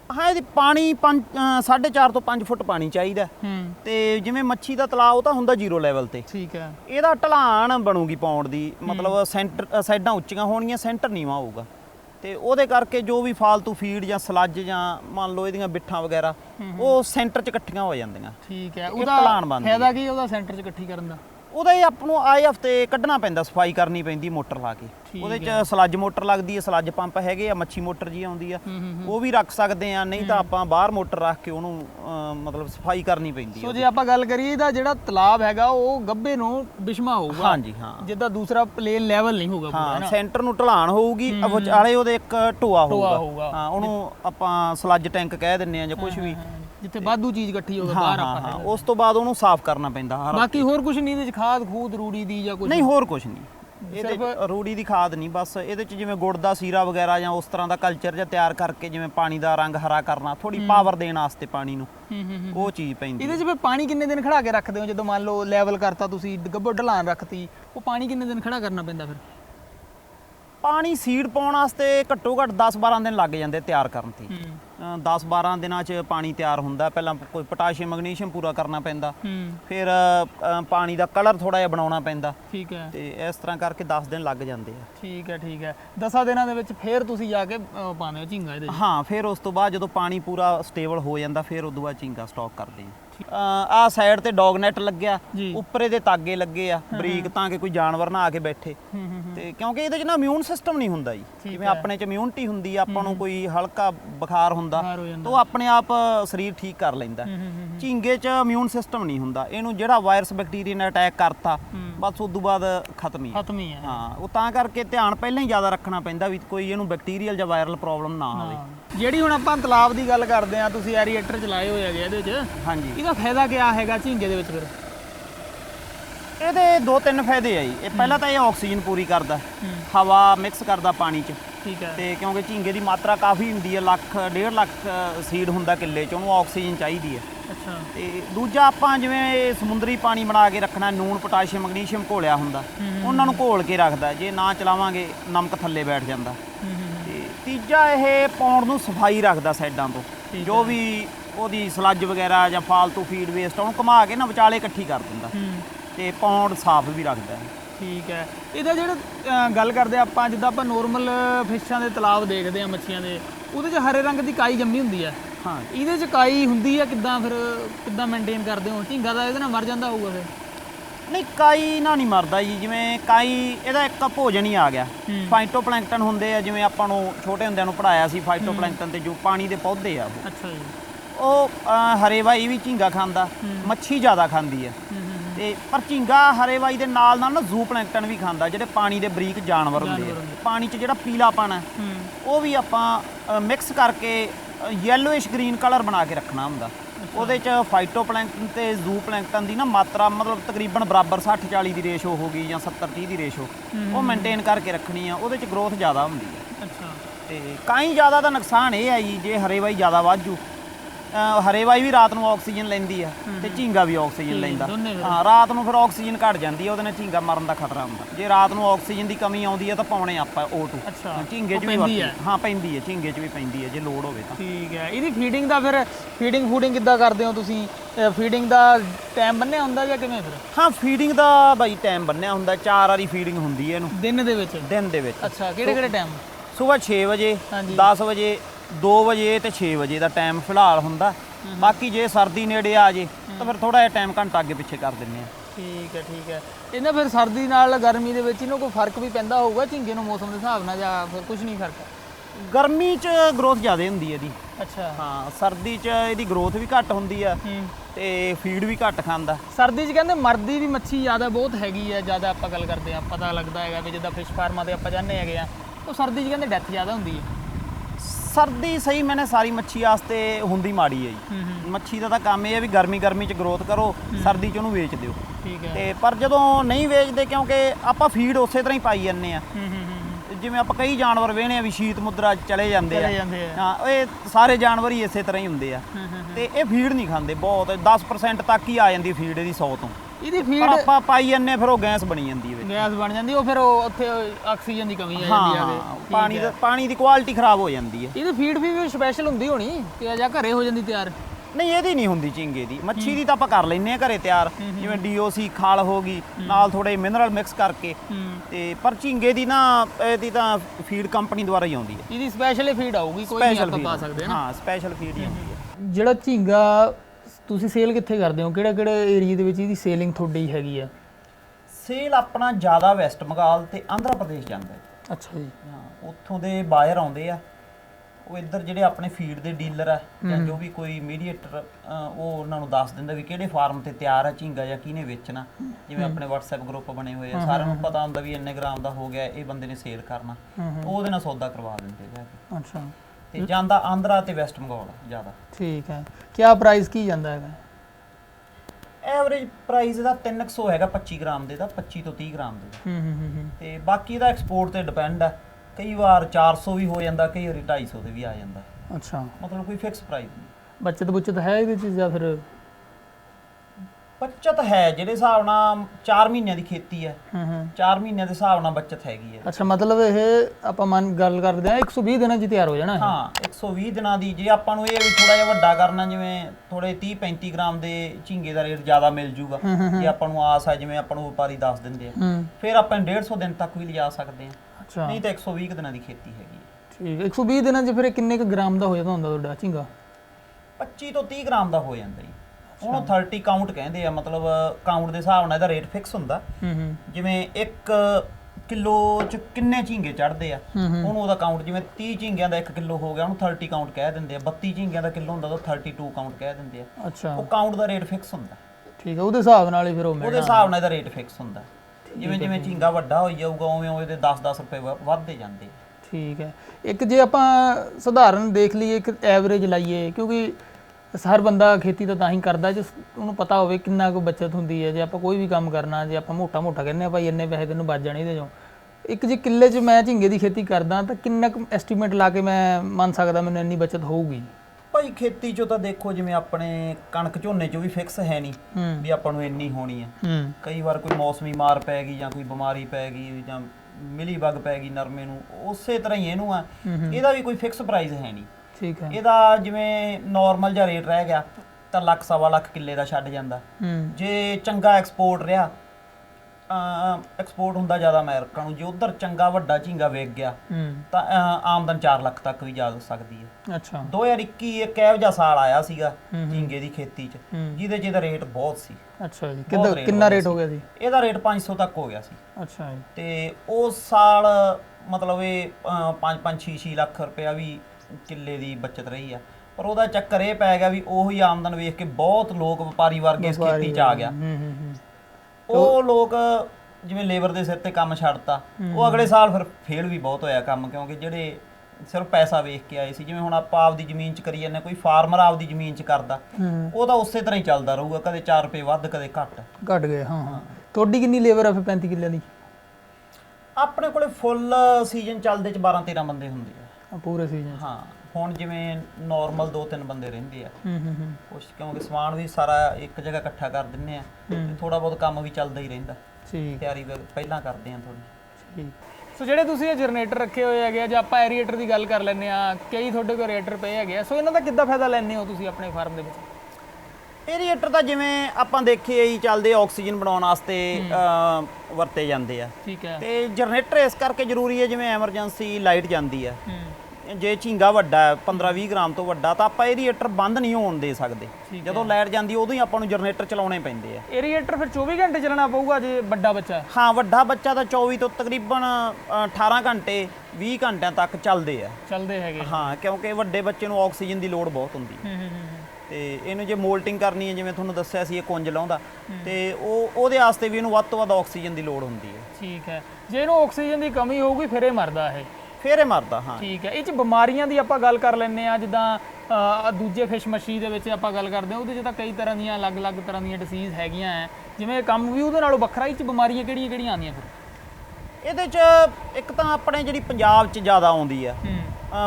ਹਾਂ ਇਹਦੀ ਪਾਣੀ 4.5 ਤੋਂ 5 ਫੁੱਟ ਪਾਣੀ ਚਾਹੀਦਾ। ਹੂੰ। ਤੇ ਜਿਵੇਂ ਮੱਛੀ ਦਾ ਤਲਾਅ ਉਹ ਤਾਂ ਹੁੰਦਾ ਜ਼ੀਰੋ ਲੈਵਲ ਤੇ। ਠੀਕ ਹੈ। ਇਹਦਾ ਢਲਾਣ ਬਣੂਗੀ ਪੌਂਡ ਦੀ। ਮਤਲਬ ਸੈਂਟਰ ਸਾਈਡਾਂ ਉੱਚੀਆਂ ਹੋਣਗੀਆਂ ਸੈਂਟਰ ਨੀਵਾਂ ਹੋਊਗਾ। ਤੇ ਉਹਦੇ ਕਰਕੇ ਜੋ ਵੀ ਫਾਲਤੂ ਫੀਡ ਜਾਂ ਸਲੱਜ ਜਾਂ ਮੰਨ ਲਓ ਇਹਦੀਆਂ ਬਿੱਠਾਂ ਵਗੈਰਾ ਉਹ ਸੈਂਟਰ 'ਚ ਇਕੱਠੀਆਂ ਹੋ ਜਾਂਦੀਆਂ। ਠੀਕ ਹੈ। ਉਹਦਾ ਬਣਦੀ ਫਾਇਦਾ ਕੀ ਉਹਦਾ ਸੈਂਟਰ 'ਚ ਇਕੱਠੀ ਕਰਨ ਦਾ? ਉਹਦਾ ਇਹ ਆਪ ਨੂੰ ਆਏ ਹਫ਼ਤੇ ਕੱਢਣਾ ਪੈਂਦਾ ਸਫ਼ਾਈ ਕਰਨੀ ਪੈਂਦੀ ਮੋਟਰ ਲਾ ਕੇ। ਉਹਦੇ 'ਚ ਸਲੱਜ ਮੋਟਰ ਲੱਗਦੀ ਹੈ ਸਲੱਜ ਪੰਪ ਹੈਗੇ ਆ ਮੱਛੀ ਮੋਟਰ ਜੀ ਆਉਂਦੀ ਆ। ਉਹ ਵੀ ਰੱਖ ਸਕਦੇ ਆ ਨਹੀਂ ਤਾਂ ਆਪਾਂ ਬਾਹਰ ਮੋਟਰ ਰੱਖ ਕੇ ਉਹਨੂੰ ਮਤਲਬ ਸਫ਼ਾਈ ਕਰਨੀ ਪੈਂਦੀ ਸੋ ਜੇ ਆਪਾਂ ਗੱਲ ਕਰੀਏ ਇਹਦਾ ਜਿਹੜਾ ਤਲਾਬ ਹੈਗਾ ਉਹ ਗੱਬੇ ਨੂੰ ਬਿਸ਼ਮਾ ਹੋਊਗਾ। ਹਾਂਜੀ ਹਾਂ। ਜਿੱਦਾਂ ਦੂਸਰਾ ਪਲੇਨ ਲੈਵਲ ਨਹੀਂ ਹੋਊਗਾ ਪੂਰਾ ਹਾਂ ਸੈਂਟਰ ਨੂੰ ਢਲਾਣ ਹੋਊਗੀ ਵਿਚਾਲੇ ਉਹਦੇ ਇੱਕ ਢੋਆ ਹੋਊਗਾ। ਹੋਊਗਾ। ਹਾਂ ਉਹਨੂੰ ਆਪਾਂ ਸਲੱਜ ਟੈਂਕ ਕਹਿ ਦਿੰਨੇ ਆ ਜਾਂ ਕੁਝ ਵੀ। ਜਿੱਥੇ ਵਾਧੂ ਚੀਜ਼ ਇਕੱਠੀ ਹੋਵੇ ਹਾਂ ਬਾਹਰ ਹਾਂ ਆਪਾਂ ਹਾਂ ਉਸ ਤੋਂ ਬਾਅਦ ਉਹਨੂੰ ਸਾਫ਼ ਕਰਨਾ ਪੈਂਦਾ ਹਰ ਬਾਕੀ ਹੋਰ ਕੁਝ ਨਹੀਂ ਇਹਦੇ ਚ ਖਾਦ ਖੂਦ ਰੂੜੀ ਦੀ ਜਾਂ ਕੁਝ ਨਹੀਂ ਹੋਰ ਕੁਝ ਨਹੀਂ। ਇਹਦੇ 'ਚ ਰੂੜੀ ਦੀ ਖਾਦ ਨਹੀਂ ਬਸ ਇਹਦੇ ਚ ਜਿਵੇਂ ਗੁੜ ਦਾ ਸੀਰਾ ਵਗੈਰਾ ਜਾਂ ਉਸ ਤਰ੍ਹਾਂ ਦਾ ਕਲਚਰ ਜਾਂ ਤਿਆਰ ਕਰਕੇ ਜਿਵੇਂ ਪਾਣੀ ਦਾ ਰੰਗ ਹਰਾ ਕਰਨਾ ਥੋੜੀ ਪਾਵਰ ਦੇਣ ਵਾਸਤੇ ਪਾਣੀ ਨੂੰ। ਹੂੰ ਹੂੰ ਉਹ ਚੀਜ਼ ਪੈਂਦੀ ਇਹਦੇ ਚ ਫਿਰ ਪਾਣੀ ਕਿੰਨੇ ਦਿਨ ਖੜਾ ਕੇ ਰੱਖਦੇ ਹੋ? ਜਦੋਂ ਮੰਨ ਲਓ ਲੈਵਲ ਕਰਤਾ ਤੁਸੀਂ ਗੱਬੋ ਢਲਾਨ ਰੱਖਤੀ ਉਹ ਪਾਣੀ ਕਿੰਨੇ ਦਿਨ ਖੜਾ ਕਰਨਾ ਪੈਂਦਾ ਫਿਰ? ਪਾਣੀ ਸੀਡ ਪਾਉਣ ਵਾਸਤੇ ਘੱਟੋ ਘੱਟ 10-12 ਦਿਨ ਲੱਗ ਜਾਂਦੇ ਤਿਆਰ ਕਰਨ ਤੇ। ਹੂੰ। 10-12 ਦਿਨਾਂ ਚ ਪਾਣੀ ਤਿਆਰ ਹੁੰਦਾ ਪਹਿਲਾਂ ਕੋਈ ਪੋਟਾਸ਼ੀਅਮ ਮੈਗਨੀਸ਼ੀਅਮ ਪੂਰਾ ਕਰਨਾ ਪੈਂਦਾ। ਫਿਰ ਪਾਣੀ ਦਾ ਕਲਰ ਥੋੜਾ ਜਿਹਾ ਬਣਾਉਣਾ ਪੈਂਦਾ। ਠੀਕ ਹੈ। ਤੇ ਇਸ ਤਰ੍ਹਾਂ ਕਰਕੇ 10 ਦਿਨ ਲੱਗ ਜਾਂਦੇ ਆ। ਠੀਕ ਹੈ ਠੀਕ ਹੈ। 10 ਦਿਨਾਂ ਦੇ ਵਿੱਚ ਫਿਰ ਤੁਸੀਂ ਜਾ ਕੇ ਪਾਉਂਦੇ ਹੋ ਝੀਂਗਾ ਇਹਦੇ ਹਾਂ ਫਿਰ ਉਸ ਤੋਂ ਬਾਅਦ ਜਦੋਂ ਪਾਣੀ ਪੂਰਾ ਸਟੇਬਲ ਹੋ ਜਾਂਦਾ ਫਿਰ ਉਦੋਂ ਬਾਅਦ ਝੀਂਗਾ ਸਟਾਕ ਕਰਦੇ ਆ ਆ ਸਾਈਡ ਤੇ ਡੌਗ ਨੈਟ ਲੱਗਿਆ। ਉੱਪਰ ਇਹਦੇ ਤਾਗੇ ਲੱਗੇ ਆ ਬਰੀਕ ਤਾਂ ਕਿ ਕੋਈ ਜਾਨਵਰ ਨਾ ਆ ਕੇ ਬੈਠੇ। ਤੇ ਕਿਉਂਕਿ ਇਹਦੇ 'ਚ ਨਾ ਇਮਿਊਨ ਸਿਸਟਮ ਨਹੀਂ ਹੁੰਦਾ ਜੀ। ਜਿਵੇਂ ਆਪਣੇ 'ਚ ਇਮਿਊਨਿਟੀ ਹੁੰਦੀ ਆ ਆਪਾਂ ਨੂੰ ਕੋਈ ਹਲਕਾ ਬੁਖਾਰ ਹੁੰਦਾ ਤਾਂ ਉਹ ਆਪਣੇ ਆਪ ਸਰੀਰ ਠੀਕ ਕਰ ਲੈਂਦਾ। ਝੀਂਗੇ 'ਚ ਇਮਿਊਨ ਸਿਸਟਮ ਨਹੀਂ ਹੁੰਦਾ। ਇਹਨੂੰ ਜਿਹੜਾ ਵਾਇਰਸ ਬੈਕਟੀਰੀਆ ਨੇ ਅਟੈਕ ਕਰਤਾ ਬਸ ਉਸ ਤੋਂ ਬਾਅਦ ਖਤਮ ਹੀ। ਖਤਮ ਹੀ ਹੈ ਹਾਂ ਉਹ ਤਾਂ ਕਰਕੇ ਧਿਆਨ ਪਹਿਲਾਂ ਹੀ ਜ਼ਿਆਦਾ ਰੱਖਣਾ ਪੈਂਦਾ ਵੀ ਕੋਈ ਇਹਨੂੰ ਬੈਕਟੀਰੀਅਲ ਜਾਂ ਵਾਇਰਲ ਪ੍ਰੋਬਲਮ ਨਾ ਆਵੇ। ਜਿਹੜੀ ਹੁਣ ਆਪਾਂ ਤਲਾਬ ਦੀ ਗੱਲ ਕਰਦੇ ਆ ਤੁਸੀਂ ਐਰੀਏਟਰ ਚਲਾਏ ਹੋਏ ਹੈਗੇ ਇਹਦੇ 'ਚ ਹਾਂਜੀ। ਇਹਦਾ ਫਾਇਦਾ ਕੀ ਹੈਗਾ ਝੀਂਗੇ ਦੇ ਵਿੱਚ ਫਿਰ? ਇਹਦੇ ਦੋ ਤਿੰਨ ਫਾਇਦੇ ਆ ਜੀ। ਇਹ ਪਹਿਲਾਂ ਤਾਂ ਇਹ ਆਕਸੀਜਨ ਪੂਰੀ ਕਰਦਾ। ਹਵਾ ਮਿਕਸ ਕਰਦਾ ਪਾਣੀ 'ਚ। ਠੀਕ ਹੈ। ਤੇ ਕਿਉਂਕਿ ਝੀਂਗੇ ਦੀ ਮਾਤਰਾ ਕਾਫੀ ਹੁੰਦੀ ਹੈ ਲੱਖ ਡੇਢ ਲੱਖ ਸੀਡ ਹੁੰਦਾ ਕਿੱਲੇ 'ਚ ਉਹਨੂੰ ਆਕਸੀਜਨ ਚਾਹੀਦੀ ਹੈ। ਅੱਛਾ। ਤੇ ਦੂਜਾ ਆਪਾਂ ਜਿਵੇਂ ਸਮੁੰਦਰੀ ਪਾਣੀ ਬਣਾ ਕੇ ਰੱਖਣਾ ਨੂਨ ਪੋਟਾਸ਼ੀਅਮ ਮੈਗਨੀਸ਼ੀਅਮ ਘੋਲਿਆ ਹੁੰਦਾ ਉਹਨਾਂ ਨੂੰ ਘੋਲ ਕੇ ਰੱਖਦਾ ਜੇ ਨਾ ਚਲਾਵਾਂਗੇ ਨਮਕ ਥੱਲੇ ਬੈਠ ਜਾਂਦਾ। ਤੇ ਤੀਜਾ ਇਹ ਪੌਂਡ ਨੂੰ ਸਫ਼ਾਈ ਰੱਖਦਾ ਸਾਈਡਾਂ ਤੋਂ ਜੋ ਵੀ ਉਹਦੀ ਸਲੱਜ ਵਗੈਰਾ ਜਾਂ ਫਾਲਤੂ ਫੀਡ ਵੇਸਟ ਉਹਨੂੰ ਘੁਮਾ ਕੇ ਨਾ ਵਿਚਾਲੇ ਇਕੱਠੀ ਕਰ ਦਿੰਦਾ। ਤੇ ਪੌਂਡ ਸਾਫ਼ ਵੀ ਰੱਖਦਾ। ਹੈ ਠੀਕ ਹੈ। ਇਹਦਾ ਜਿਹੜਾ ਅਹ, ਗੱਲ ਕਰਦੇ ਆਪਾਂ ਜਿੱਦਾਂ ਆਪਾਂ ਨੋਰਮਲ ਫਿਸ਼ਾਂ ਦੇ ਤਲਾਬ ਦੇਖਦੇ ਆ ਮੱਛੀਆਂ ਦੇ ਉਹਦੇ 'ਚ ਹਰੇ ਰੰਗ ਦੀ ਕਾਈ ਜੰਮੀ ਹੁੰਦੀ ਹੈ। ਹਾਂ। ਇਹਦੇ 'ਚ ਕਾਈ ਹੁੰਦੀ ਆ ਕਿੱਦਾਂ ਫਿਰ ਕਿੱਦਾਂ ਮੇਨਟੇਨ ਕਰਦੇ ਹੋ? ਝੀਂਗਾ ਦਾ ਇਹਦੇ ਨਾਲ ਮਰ ਜਾਂਦਾ ਹੋਊਗਾ ਫਿਰ? ਨਹੀਂ ਕਾਈ ਨਾ ਨਹੀਂ ਮਰਦਾ ਜੀ ਜਿਵੇਂ ਕਾਈ ਇਹਦਾ ਇੱਕ ਭੋਜਨ ਹੀ ਆ ਗਿਆ। ਹੂੰ। ਫਾਈਟੋਪਲੈਂਕਟਨ ਹੁੰਦੇ ਆ ਜਿਵੇਂ ਆਪਾਂ ਨੂੰ ਛੋਟੇ ਹੁੰਦਿਆਂ ਨੂੰ ਪੜਾਇਆ ਸੀ ਫਾਈਟੋਪਲੈਂਕਟਨ ਤੇ ਜੋ ਪਾਣੀ ਦੇ ਪੌਦੇ ਆ ਉਹ। ਅੱਛਾ ਜੀ। ਉਹ ਅਹ, ਹਰੇਵਾਈ ਵੀ ਝੀਂਗਾ ਖਾਂਦਾ ਮੱਛੀ ਜ਼ਿਆਦਾ ਖਾਂਦੀ ਆ ਹੂੰ। ਤੇ ਪਰ ਝੀਂਗਾ ਹਰੇਵਾਈ ਦੇ ਨਾਲ ਨਾਲ ਨਾ ਜ਼ੂ ਪਲੈਂਕਟਨ ਵੀ ਖਾਂਦਾ ਜਿਹੜੇ ਪਾਣੀ ਦੇ ਬਰੀਕ ਜਾਨਵਰ ਹੁੰਦੇ ਆ। ਪਾਣੀ 'ਚ ਜਿਹੜਾ ਪੀਲਾਪਣ ਹੈ ਉਹ ਵੀ ਆਪਾਂ ਮਿਕਸ ਕਰਕੇ ਯੈਲੋਇਸ਼ ਗ੍ਰੀਨ ਕਲਰ ਬਣਾ ਕੇ ਰੱਖਣਾ ਹੁੰਦਾ। ਉਹਦੇ 'ਚ ਫਾਈਟੋਪਲੈਂਕਟਨ ਤੇ ਜ਼ੂ ਪਲੈਂਕਟਨ ਦੀ ਨਾ ਮਾਤਰਾ ਮਤਲਬ ਤਕਰੀਬਨ ਬਰਾਬਰ 60 40 ਦੀ ਰੇਸ਼ੋ ਹੋ ਗਈ ਜਾਂ 70 30 ਦੀ ਰੇਸ਼ੋ ਉਹ ਮੇਨਟੇਨ ਕਰਕੇ ਰੱਖਣੀ ਆ ਉਹਦੇ 'ਚ ਗਰੋਥ ਜ਼ਿਆਦਾ ਹੁੰਦੀ ਹੈ ਅੱਛਾ। ਤੇ ਕਾਈ ਜ਼ਿਆਦਾ ਦਾ ਨੁਕਸਾਨ ਇਹ ਹੈ ਜੀ ਜੇ ਹਰੇਵਾਈ ਜ਼ਿਆਦਾ ਵਾਜੂ ਹਰੇਵਾਈ ਵੀ ਰਾਤ ਨੂੰ ਆਕਸੀਜਨ ਲੈਂਦੀ ਆ ਤੇ ਝੀਂਗਾ ਵੀ ਆਕਸੀਜਨ ਲੈਂਦਾ। ਹਾਂ ਰਾਤ ਨੂੰ ਫਿਰ ਆਕਸੀਜਨ ਘਟ ਜਾਂਦੀ ਆ ਉਹਦੇ ਨਾਲ ਝੀਂਗਾ ਮਰਨ ਦਾ ਖਤਰਾ ਹੁੰਦਾ। ਜੇ ਰਾਤ ਨੂੰ ਆਕਸੀਜਨ ਦੀ ਕਮੀ ਆਉਂਦੀ ਹੈ ਤਾਂ ਪਾਉਣੇ ਆਪਾਂ O2 ਅੱਛਾ ਝੀਂਗੇ 'ਚ ਵੀ ਪੈਂਦੀ ਵਰਤੀ- ਹਾਂ ਪੈਂਦੀ ਹੈ ਝੀਂਗੇ 'ਚ ਵੀ ਪੈਂਦੀ ਹੈ ਜੇ ਲੋਡ ਹੋਵੇ ਤਾਂ। ਠੀਕ ਹੈ। ਇਹਦੀ ਫੀਡਿੰਗ ਦਾ ਫਿਰ ਫੀਡਿੰਗ ਫੂਡਿੰਗ ਕਿੱਦਾਂ ਕਰਦੇ ਹੋ ਤੁਸੀਂ? ਫੀਡਿੰਗ ਦਾ ਟਾਈਮ ਬੰਨਿਆ ਹੁੰਦਾ ਜਾਂ ਕਿਵੇਂ ਫਿਰ? ਹਾਂ ਫੀਡਿੰਗ ਦਾ ਬਾਈ ਟਾਈਮ ਬੰਨਿਆ ਹੁੰਦਾ ਚਾਰ ਵਾਰੀ ਫੀਡਿੰਗ ਹੁੰਦੀ ਹੈ ਇਹਨੂੰ। ਦਿਨ ਦੇ ਵਿੱਚ? ਦਿਨ ਦੇ ਵਿੱਚ। ਅੱਛਾ ਕਿਹੜੇ ਕਿਹੜੇ ਟਾਈਮ ਸਵੇਰ 6 ਵਜੇ ਹਾਂਜੀ। 10 ਵਜੇ 2 ਵਜੇ ਤੇ 6 ਵਜੇ ਦਾ ਟਾਈਮ ਫਿਲਹਾਲ ਹੁੰਦਾ। ਬਾਕੀ ਜੇ ਸਰਦੀ ਨੇੜੇ ਆ ਜੇ ਤਾਂ ਫਿਰ ਥੋੜਾ ਜਿਹਾ ਟਾਈਮ ਘੰਟਾ ਅੱਗੇ ਪਿੱਛੇ ਕਰ ਦਿੰਨੇ ਆ ਠੀਕ ਹੈ ਠੀਕ ਹੈ। ਇਹਨਾਂ ਫਿਰ ਸਰਦੀ ਨਾਲ ਗਰਮੀ ਦੇ ਵਿੱਚ ਇਹਨੂੰ ਕੋਈ ਫ਼ਰਕ ਵੀ ਪੈਂਦਾ ਹੋਊਗਾ ਝੀਂਗੇ ਨੂੰ ਮੌਸਮ ਦੇ ਹਿਸਾਬ ਨਾਲ ਜਾਂ ਫਿਰ ਕੁਝ ਨਹੀਂ ਫ਼ਰਕ? ਗਰਮੀ 'ਚ ਗਰੋਥ ਜ਼ਿਆਦਾ ਹੁੰਦੀ ਹੈ ਇਹਦੀ। ਅੱਛਾ। ਹਾਂ ਸਰਦੀ 'ਚ ਇਹਦੀ ਗਰੋਥ ਵੀ ਘੱਟ ਹੁੰਦੀ ਆ ਤੇ ਫੀਡ ਵੀ ਘੱਟ ਖਾਂਦਾ। ਸਰਦੀ 'ਚ ਕਹਿੰਦੇ ਮਰਦੀ ਵੀ ਮੱਛੀ ਜ਼ਿਆਦਾ ਬਹੁਤ ਹੈਗੀ ਹੈ ਜ਼ਿਆਦਾ ਆਪਾਂ ਗੱਲ ਕਰਦੇ ਆ ਪਤਾ ਲੱਗਦਾ ਹੈਗਾ ਵੀ ਜਿੱਦਾਂ ਫਿਸ਼ ਫਾਰਮਾਂ ਤੇ ਆਪਾਂ ਜਾਂਦੇ ਹੈਗੇ ਆ ਉਹ ਸਰਦੀ 'ਚ ਕਹਿੰਦੇ ਡੈਥ ਜ਼ਿਆਦਾ ਹੁੰਦੀ ਹੈ। ਸਰਦੀ ਸਹੀ ਮੈਨੇ ਸਾਰੀ ਮੱਛੀ ਵਾਸਤੇ ਹੁੰਦੀ ਮਾੜੀ ਹੈ ਜੀ। ਮੱਛੀ ਦਾ ਤਾਂ ਕੰਮ ਇਹ ਹੈ ਵੀ ਗਰਮੀ ਗਰਮੀ ਚ ਗਰੋਥ ਕਰੋ ਸਰਦੀ ਚ ਉਹਨੂੰ ਵੇਚ ਦਿਓ। ਠੀਕ ਹੈ। ਤੇ ਪਰ ਜਦੋਂ ਨਹੀਂ ਵੇਚਦੇ ਕਿਉਂਕਿ ਆਪਾਂ ਫੀਡ ਉਸੇ ਤਰ੍ਹਾਂ ਹੀ ਪਾਈ ਜੰਨੇ ਆ ਜਿਵੇਂ ਆਪਾਂ ਕਈ ਜਾਨਵਰ ਵੇਹਣੇ ਆ ਵੀ ਸ਼ੀਤ ਮੁਦਰਾ 'ਚ ਚਲੇ ਜਾਂਦੇ ਜਾਂਦੇ ਆ। ਹਾਂ ਇਹ ਸਾਰੇ ਜਾਨਵਰ ਹੀ ਇਸੇ ਤਰ੍ਹਾਂ ਹੀ ਹੁੰਦੇ ਆ। ਤੇ ਇਹ ਫੀਡ ਨਹੀਂ ਖਾਂਦੇ ਬਹੁਤ 10% ਤੱਕ ਹੀ ਆ ਜਾਂਦੀ ਫੀਡ ਇਹਦੀ 100 ਤੋਂ। ਇਹਦੀ ਫੀਡ ਆਪਾਂ ਪਾਈ ਜੰਨੇ ਫਿਰ ਉਹ ਗੈਸ ਬਣੀ ਜਾਂਦੀ ਹੈ ਵਿੱਚ। ਗੈਸ ਬਣ ਜਾਂਦੀ ਉਹ ਫਿਰ ਉਹ ਉੱਥੇ ਆਕਸੀਜਨ ਦੀ ਕਮੀ ਆ ਜਾਂਦੀ ਆ ਹਾਂ ਪਾਣੀ ਦਾ ਪਾਣੀ ਦੀ ਕੁਆਲਿਟੀ ਖਰਾਬ ਹੋ ਜਾਂਦੀ ਹੈ। ਇਹਦੀ ਫੀਡ ਵੀ ਸਪੈਸ਼ਲ ਹੁੰਦੀ ਹੋਣੀ ਕਿ ਜਾਂ ਘਰੇ ਹੋ ਜਾਂਦੀ ਤਿਆਰ? ਨਹੀਂ ਇਹਦੀ ਨਹੀਂ ਹੁੰਦੀ ਝੀਂਗੇ ਦੀ। ਮੱਛੀ ਦੀ ਤਾਂ ਆਪਾਂ ਕਰ ਲੈਨੇ ਆ ਘਰੇ ਤਿਆਰ। ਜਿਵੇਂ ਡੀਓਸੀ ਖਾਲ ਹੋ ਗਈ ਨਾਲ ਥੋੜੇ ਮਿਨਰਲ ਮਿਕਸ ਕਰਕੇ। ਤੇ ਪਰ ਝੀਂਗੇ ਦੀ ਨਾ ਇਹਦੀ ਤਾਂ ਫੀਡ ਕੰਪਨੀ ਦੁਆਰਾ ਹੀ ਆਉਂਦੀ ਹੈ। ਇਹਦੀ ਸਪੈਸ਼ਲ ਫੀਡ ਆਊਗੀ ਕੋਈ ਨਹੀਂ ਆਪਾਂ ਪਾ ਸਕਦੇ ਹਾਂ ਹਾਂ ਸਪੈਸ਼ਲ ਫੀਡ ਹੀ। ਆਉਂਦੀ ਹੈ। ਜਿਹੜਾ ਝੀਂਗਾ ਤੁਸੀਂ ਸੇਲ ਕਿੱਥੇ ਕਰਦੇ ਹੋ? ਕਿਹੜਾ ਕਿਹੜਾ ਏਰੀਆ ਦੇ ਵਿੱਚ ਇਹਦੀ ਸੇਲਿੰਗ ਤੁਹਾਡੀ ਹੈਗੀ ਆ? ਸੇਲ ਆਪਣਾ ਜ਼ਿਆਦਾ ਵੈਸਟ ਬੰਗਾਲ ਤੇ ਆਂਧਰਾ ਪ੍ਰਦੇਸ਼ ਜਾਂਦਾ ਹੈ। ਅੱਛਾ ਜੀ। ਹਾਂ ਉੱਥੋਂ ਦੇ ਬਾਇਰ ਆਉਂਦੇ ਆ। ਉਹ ਇੱਧਰ ਜਿਹੜੇ ਆਪਣੇ ਫੀਡ ਦੇ ਡੀਲਰ ਆ ਜਾਂ ਜੋ ਵੀ ਕੋਈ ਮੀਡੀਏਟਰ ਉਹ ਉਹਨਾਂ ਨੂੰ ਦੱਸ ਦਿੰਦਾ ਵੀ ਕਿਹੜੇ ਫਾਰਮ ਤੇ ਤਿਆਰ ਆ ਝੀਂਗਾ ਜਾਂ ਕਿਹਨੇ ਵੇਚਣਾ। ਜਿਵੇਂ ਆਪਣੇ WhatsApp ਗਰੁੱਪ ਬਣੇ ਹੋਏ ਆ ਸਾਰਿਆਂ ਨੂੰ ਪਤਾ ਹੁੰਦਾ ਵੀ ਇੰਨੇ ਗ੍ਰਾਮ ਦਾ ਹੋ ਗਿਆ ਇਹ ਬੰਦੇ ਨੇ ਸੇਲ ਕਰਨਾ। ਉਹ ਉਹਦੇ ਨਾਲ ਸੌਦਾ ਕਰਵਾ ਦਿੰਦੇ ਜਾ ਕੇ। ਅੱਛਾ। ਤੇ ਜਾਂਦਾ ਆਂਧਰਾ ਤੇ ਵੈਸਟ ਬੰਗਾਲ ਜ਼ਿਆਦਾ। ਠੀਕ ਹੈ। ਕਿਆ ਪ੍ਰਾਈਸ ਕੀ ਜਾਂਦਾ ਹੈਗਾ? ਐਵਰੇਜ ਪ੍ਰਾਈਸ ਇਹਦਾ 300 ਹੈਗਾ 25 ਗ੍ਰਾਮ ਦੇ ਦਾ 25 ਤੋਂ 30 ਗ੍ਰਾਮ ਦੇ ਦਾ। ਹੂੰ ਹੂੰ ਹੂੰ ਹੂੰ। ਤੇ ਬਾਕੀ ਦਾ ਐਕਸਪੋਰਟ ਤੇ ਡਿਪੈਂਡ ਆ ਕਈ ਵਾਰ 400 ਵੀ ਹੋ ਜਾਂਦਾ ਕਈ ਵਾਰੀ 250 ਦੇ ਵੀ ਆ ਜਾਂਦਾ। ਅੱਛਾ। ਮਤਲਬ ਕੋਈ ਫਿਕਸ ਪ੍ਰਾਈਸ ਨਹੀਂ। ਬੱਚਤ ਬੁੱਚਤ ਹੈ ਇਹਦੇ ਚ ਜਾਂ ਫਿਰ ਬੱਚਤ ਹੈ ਜਿਹੜੇ ਹਿਸਾਬ ਨਾਲ 4 ਮਹੀਨਿਆਂ ਦੀ ਖੇਤੀ ਹੈ। ਹੂੰ ਹੂੰ। 4 ਮਹੀਨਿਆਂ ਦੇ ਹਿਸਾਬ ਨਾਲ ਬੱਚਤ ਹੈਗੀ ਹੈ। ਅੱਛਾ ਮਤਲਬ ਇਹ ਆਪਾਂ ਮਨ ਗੱਲ ਕਰਦੇ ਆ 120 ਦਿਨਾਂ 'ਚ ਤਿਆਰ ਹੋ ਜਾਣਾ ਇਹ? ਹਾਂ 120 ਦਿਨਾਂ ਦੀ ਜੇ ਆਪਾਂ ਨੂੰ ਇਹ ਵੀ ਥੋੜਾ ਜਿਹਾ ਵੱਡਾ ਕਰਨਾ ਜਿਵੇਂ ਥੋੜੇ 30 35 ਗ੍ਰਾਮ ਦੇ ਝੀਂਗੇ ਦਾ ਰੇਟ ਜ਼ਿਆਦਾ ਮਿਲ ਜੂਗਾ ਜੇ ਆਪਾਂ ਨੂੰ ਆਸ ਹੈ ਜਿਵੇਂ ਆਪਾਂ ਨੂੰ ਵਪਾਰੀ ਦੱਸ ਦਿੰਦੇ ਆ। ਹੂੰ। ਫਿਰ ਆਪਾਂ 150 ਦਿਨ ਤੱਕ ਵੀ ਲਿਜਾ ਸਕਦੇ ਆ ਅੱਛਾ। ਨਹੀਂ ਤਾਂ 120 ਕੁ ਦਿਨਾਂ ਦੀ ਖੇਤੀ ਹੈਗੀ ਹੈ। ਠੀਕ 120 ਦਿਨਾਂ 'ਚ ਫਿਰ ਇਹ ਕਿੰਨੇ ਕੁ ਗ੍ਰਾਮ ਦਾ ਹੋ ਜਾਂਦਾ ਹੁੰਦਾ ਤੁਹਾਡਾ ਝੀਂਗਾ? 25 ਤੋਂ 30 ਗ੍ਰਾਮ ਦਾ ਹੋ ਜਾਂਦਾ ਜੀ। ਉਹਨੂੰ 30 ਕਾਊਂਟ ਕਹਿੰਦੇ ਆ ਮਤਲਬ ਕਾਊਂਟ ਦੇ ਹਿਸਾਬ ਨਾਲ ਇਹਦਾ ਰੇਟ ਫਿਕਸ ਹੁੰਦਾ। ਹੂੰ ਹੂੰ। ਜਿਵੇਂ 1 ਕਿਲੋ ਚ ਕਿੰਨੇ ਝੀਂਗੇ ਚੜਦੇ ਆ? ਉਹਨੂੰ ਉਹਦਾ ਕਾਊਂਟ ਜਿਵੇਂ 30 ਝੀਂਗਿਆਂ ਦਾ 1 ਕਿਲੋ ਹੋ ਗਿਆ ਉਹਨੂੰ 30 ਕਾਊਂਟ ਕਹਿ ਦਿੰਦੇ ਆ। 32 ਝੀਂਗਿਆਂ ਦਾ ਕਿਲੋ ਹੁੰਦਾ ਤਾਂ 32 ਕਾਊਂਟ ਕਹਿ ਦਿੰਦੇ ਆ। ਅੱਛਾ। ਉਹ ਕਾਊਂਟ ਦਾ ਰੇਟ ਫਿਕਸ ਹੁੰਦਾ। ਠੀਕ ਹੈ ਉਹਦੇ ਹਿਸਾਬ ਨਾਲ ਹੀ ਫਿਰ ਉਹ ਉਹਦੇ ਮਿਲਣਾ। ਹਿਸਾਬ ਨਾਲ ਇਹਦਾ ਰੇਟ ਫਿਕਸ ਹੁੰਦਾ। ਜਿਵੇਂ ਜਿਵੇਂ ਝੀਂਗਾ ਵੱਡਾ ਹੋਈ ਜਾਊਗਾ ਉਵੇਂ ਉਵੇਂ ਇਹਦੇ 10-10 ਰੁਪਏ ਵ- ਵੱਧਦੇ ਜਾਂਦੇ ਠੀਕ ਹੈ ਇੱਕ ਜੇ ਆਪਾਂ ਸਧਾਰਨ ਦੇਖ ਲਈਏ ਇੱਕ ਐਵਰੇਜ ਲਾਈਏ ਕਿਉਂਕਿ ਹਰ ਬੰਦਾ ਖੇਤੀ ਤਾਂ ਤਾਂ ਹੀ ਕਰਦਾ ਜੇ ਉਹਨੂੰ ਪਤਾ ਹੋਵੇ ਕਿੰਨਾ ਕੁ ਬਚਤ ਹੁੰਦੀ ਹੈ ਜੇ ਆਪਾਂ ਕੋਈ ਵੀ ਕੰਮ ਕਰਨਾ ਜੇ ਆਪਾਂ ਮੋਟਾ ਮੋਟਾ ਕਹਿੰਦੇ ਆ ਭਾਈ ਇੰਨੇ ਪੈਸੇ ਤੈਨੂੰ ਬਚ ਜਾਣੇ ਇਹਦੇ ਚੋਂ। ਇੱਕ ਜੇ ਕਿੱਲੇ 'ਚ ਮੈਂ ਝਿੰਗੇ ਦੀ ਖੇਤੀ ਕਰਦਾ ਤਾਂ ਕਿੰਨਾ ਕੁ ਐਸਟੀਮੇਟ ਲਾ ਕੇ ਮੈਂ ਮੰਨ ਸਕਦਾ ਮੈਨੂੰ ਇੰਨੀ ਬਚਤ ਹੋਊਗੀ? ਭਾਈ ਖੇਤੀ ਚੋਂ ਤਾਂ ਦੇਖੋ ਜਿਵੇਂ ਆਪਣੇ ਕਣਕ ਝੋਨੇ ਚੋਂ ਵੀ ਫਿਕਸ ਹੈ ਨਹੀਂ ਵੀ ਆਪਾਂ ਨੂੰ ਇੰਨੀ ਹੋਣੀ ਹੂੰ। ਕਈ ਵਾਰ ਕੋਈ ਮੌਸਮੀ ਮਾਰ ਪੈ ਗਈ ਜਾਂ ਕੋਈ ਬਿਮਾਰੀ ਪੈ ਗਈ ਜਾਂ ਮਿਲੀ ਬਗ ਪੈ ਗਈ ਨਰਮੇ ਨੂੰ ਉਸੇ ਤਰ੍ਹਾਂ ਹੀ ਇਹਨੂੰ ਆ। ਇਹਦਾ ਵੀ ਕੋਈ ਫਿਕਸ ਪ੍ਰਾਈਸ ਹੈ ਨਹੀਂ। ਠੀਕ ਹੈ। ਇਹਦਾ ਜਿਵੇਂ ਨਾਰਮਲ ਜਿਹਾ ਰੇਟ ਰਹਿ ਗਿਆ ਤਾਂ ਲੱਖ ਸਵਾ ਲੱਖ ਕਿੱਲੇ ਦਾ ਛੱਡ ਜਾਂਦਾ। ਹੂੰ। ਜੇ ਚੰਗਾ ਐਕਸਪੋਰਟ ਰਿਹਾ ਐਕਸਪੋਰਟ ਹੁੰਦਾ ਜ਼ਿਆਦਾ ਅਮਰੀਕਾ ਨੂੰ ਜੇ ਉਧਰ ਚੰਗਾ ਵੱਡਾ ਝੀਂਗਾ ਵੇਚ ਗਿਆ ਹੂੰ। ਤਾਂ ਅਹ, ਆਮਦਨ 4 ਲੱਖ ਤੱਕ ਵੀ ਜਾ ਸਕਦੀ ਹੈ। ਅੱਛਾ। 2021 ਇੱਕ ਇਹੋ ਜਿਹਾ ਸਾਲ ਆਇਆ ਸੀਗਾ ਝੀਂਗੇ ਦੀ ਖੇਤੀ 'ਚ ਹੂੰ। ਜਿਹਦੇ 'ਚ ਇਹਦਾ ਰੇਟ ਬਹੁਤ ਸੀ। ਅੱਛਾ ਜੀ। ਕਿੰਨਾ rate ਕਿੰਨਾ ਹੋ ਰੇਟ ਹੋ ਗਿਆ ਸੀ ਇਹਦਾ ਰੇਟ 500 ਤੱਕ ਹੋ ਗਿਆ ਸੀ। ਅੱਛਾ ਜੀ। ਤੇ ਉਸ ਸਾਲ ਮਤਲਬ ਇਹ 5 5 6 6 ਲੱਖ ਰੁਪਇਆ ਵੀ ਕਿੱਲੇ ਦੀ ਬਚਤ ਰਹੀ ਆ। ਪਰ ਉਹਦਾ ਚੱਕਰ ਇਹ ਪੈ ਗਿਆ ਵੀ ਉਹੀ ਆਮਦਨ ਵੇਖ ਕੇ ਬਹੁਤ ਲੋਕ ਵਪਾਰੀ ਵਰਗੇ ਇਸ ਖੇਤੀ 'ਚ ਆ ਗਿਆ। ਹੂੰ ਹੂੰ ਹੂੰ। ਉਹ ਲੋਕ ਜਿਵੇਂ ਲੇਬਰ ਦੇ ਸਿਰ ਤੇ ਕੰਮ ਛੱਡਤਾ ਉਹ ਅਗਲੇ ਸਾਲ ਫਿਰ ਫੇਲ ਵੀ ਬਹੁਤ ਹੋਇਆ ਕੰਮ ਕਿਉਂਕਿ ਜਿਹੜੇ ਸਿਰਫ ਪੈਸਾ ਵੇਖ ਕੇ ਆਏ ਸੀ ਜਿਵੇਂ ਹੁਣ ਆਪਾਂ ਆਪਦੀ ਜ਼ਮੀਨ 'ਚ ਕਰੀ ਜਾਂਦੇ ਕੋਈ ਫਾਰਮਰ ਆਪਦੀ ਜ਼ਮੀਨ 'ਚ ਕਰਦਾ ਉਹ ਤਾਂ ਉਸੇ ਤਰ੍ਹਾਂ ਹੀ ਚੱਲਦਾ ਰਹੂਗਾ ਕਦੇ 4 ਰੁਪਏ ਵੱਧ ਕਦੇ ਘੱਟ। ਘਟ ਗਏ ਹਾਂ ਹਾਂ। ਤੁਹਾਡੀ ਕਿੰਨੀ ਲੇਬਰ ਆ ਫਿਰ 35 ਕਿੱਲਿਆਂ ਦੀ? ਆਪਣੇ ਕੋਲੇ ਫੁੱਲ ਸੀਜ਼ਨ ਚੱਲਦੇ ਚ 12 13 ਬੰਦੇ ਹੁੰਦੇ ਆ। ਪੂਰੇ ਸੀਜ਼ਨ ਹਾਂ ਹੁਣ ਜਿਵੇਂ ਨਾਰਮਲ 2-3 ਬੰਦੇ ਰਹਿੰਦੇ ਆ। ਹੂੰ ਹੂੰ ਹੂੰ। ਕੁਛ ਕਿਉਂਕਿ ਸਮਾਨ ਵੀ ਸਾਰਾ ਇੱਕ ਜਗ੍ਹਾ ਇਕੱਠਾ ਕਰ ਦਿੰਨੇ ਆ। ਤੇ ਥੋੜਾ ਬਹੁਤ ਕੰਮ ਵੀ ਚੱਲਦਾ ਹੀ ਰਹਿੰਦਾ। ਠੀਕ। ਤਿਆਰੀ ਵੀ ਪਹਿਲਾਂ ਕਰਦੇ ਆ ਥੋੜੀ ਠੀਕ। ਸੋ ਜਿਹੜੇ ਤੁਸੀਂ ਇਹ ਜਨਰੇਟਰ ਰੱਖੇ ਹੋਏ ਹੈਗੇ ਆ ਜਾਂ ਆਪਾਂ ਐਰੀਏਟਰ ਦੀ ਗੱਲ ਕਰ ਲੈਂਦੇ ਆ ਕਈ ਤੁਹਾਡੇ ਕੋਲ ਰੇਟਰ ਪਏ ਹੈਗੇ ਆ। ਸੋ ਇਹਨਾਂ ਦਾ ਕਿੱਦਾਂ ਫਾਇਦਾ ਲੈਂਦੇ ਹੋ ਤੁਸੀਂ ਆਪਣੇ ਫਾਰਮ ਦੇ ਵਿੱਚ? ਏਰੀਏਟਰ ਤਾਂ ਜਿਵੇਂ ਆਪਾਂ ਦੇਖੇ ਹੀ ਚੱਲਦੇ ਆਕਸੀਜਨ ਬਣਾਉਣ ਵਾਸਤੇ ਅਹ, ਵਰਤੇ ਜਾਂਦੇ ਆ। ਠੀਕ ਹੈ। ਤੇ ਜਨਰੇਟਰ ਇਸ ਕਰਕੇ ਜ਼ਰੂਰੀ ਹੈ ਜਿਵੇਂ ਐਮਰਜੈਂਸੀ ਲਾਈਟ ਜਾਂਦੀ ਆ। ਹੂੰ। ਜੇ ਝੀਂਗਾ ਵੱਡਾ ਹੈ 15-20 ਗ੍ਰਾਮ ਤੋਂ ਵੱਡਾ ਤਾਂ ਆਪਾਂ ਏਰੀਏਟਰ ਬੰਦ ਨਹੀਂ ਹੋਣ ਦੇ ਸਕਦੇ। ਜਦੋਂ ਲਾਈਟ ਜਾਂਦੀ ਉਦੋਂ ਹੀ ਆਪਾਂ ਨੂੰ ਜਨਰੇਟਰ ਚਲਾਉਣੇ ਪੈਂਦੇ ਆ। ਏਰੀਏਟਰ ਫਿਰ 24 ਘੰਟੇ ਚੱਲਣਾ ਪਊਗਾ ਜੇ ਵੱਡਾ ਬੱਚਾ ਹੈ। ਹਾਂ ਵੱਡਾ ਬੱਚਾ ਤਾਂ 24 ਤੋਂ ਤਕਰੀਬਨ ਅ, 18 ਘੰਟੇ 20 ਘੰਟਿਆਂ ਤੱਕ ਚੱਲਦੇ ਆ। ਚੱਲਦੇ ਹੈਗੇ ਹਾਂ ਕਿਉਂਕਿ ਵੱਡੇ ਬੱਚੇ ਨੂੰ ਆਕਸੀਜਨ ਦੀ ਲੋੜ ਬਹੁਤ ਹੁੰਦੀ ਹੈ। ਹੂੰ ਹੂੰ ਹੂੰ ਤੇ ਇਹਨੂੰ ਜੇ ਮੋਲਟਿੰਗ ਕਰਨੀ ਹੈ ਜਿਵੇਂ ਤੁਹਾਨੂੰ ਦੱਸਿਆ ਸੀ ਇਹ ਕੁੰਜ ਲਾਉਂਦਾ ਤੇ ਉਹ ਉਹਦੇ ਵਾਸਤੇ ਵੀ ਇਹਨੂੰ ਵੱਧ ਤੋਂ ਵੱਧ ਆਕਸੀਜਨ ਦੀ ਲੋੜ ਹੁੰਦੀ ਹੈ। ਠੀਕ ਹੈ। ਜੇ ਇਹਨੂੰ ਆਕਸੀਜਨ ਦੀ ਕਮੀ ਹੋਊਗੀ ਫਿਰ ਇਹ ਮਰਦਾ ਇਹ। ਫਿਰ ਇਹ ਮਰਦਾ ਹਾਂ। ਠੀਕ ਹੈ ਇਹ ਚ ਬਿਮਾਰੀਆਂ ਦੀ ਆਪਾਂ ਗੱਲ ਕਰ ਲੈਂਦੇ ਆ ਜਿੱਦਾਂ ਅ, ਦੂਜੇ ਫਿਸ਼ ਮੱਛੀ ਦੇ ਵਿੱਚ ਆਪਾਂ ਗੱਲ ਕਰਦੇ ਹਾਂ ਉਹਦੇ 'ਚ ਤਾਂ ਕਈ ਤਰ੍ਹਾਂ ਦੀਆਂ ਅਲੱਗ-ਅਲੱਗ ਤਰ੍ਹਾਂ ਦੀਆਂ ਡਿਸੀਜ਼ ਹੈਗੀਆਂ ਹੈ ਜਿਵੇਂ ਇਹ ਕੰਮ ਵੀ ਉਹਦੇ ਨਾਲੋਂ ਵੱਖਰਾ ਇਹ ਚ ਬਿਮਾਰੀਆਂ ਕਿਹੜੀਆਂ-ਕਿਹੜੀਆਂ ਆਉਂਦੀਆਂ ਫਿਰ? ਇਹਦੇ ਚ ਇੱਕ ਤਾਂ ਆਪਣੇ ਜਿਹੜੀ ਪੰਜਾਬ ਚ ਜ਼ਿਆਦਾ ਆਉਂਦੀ ਆ ਹੂੰ।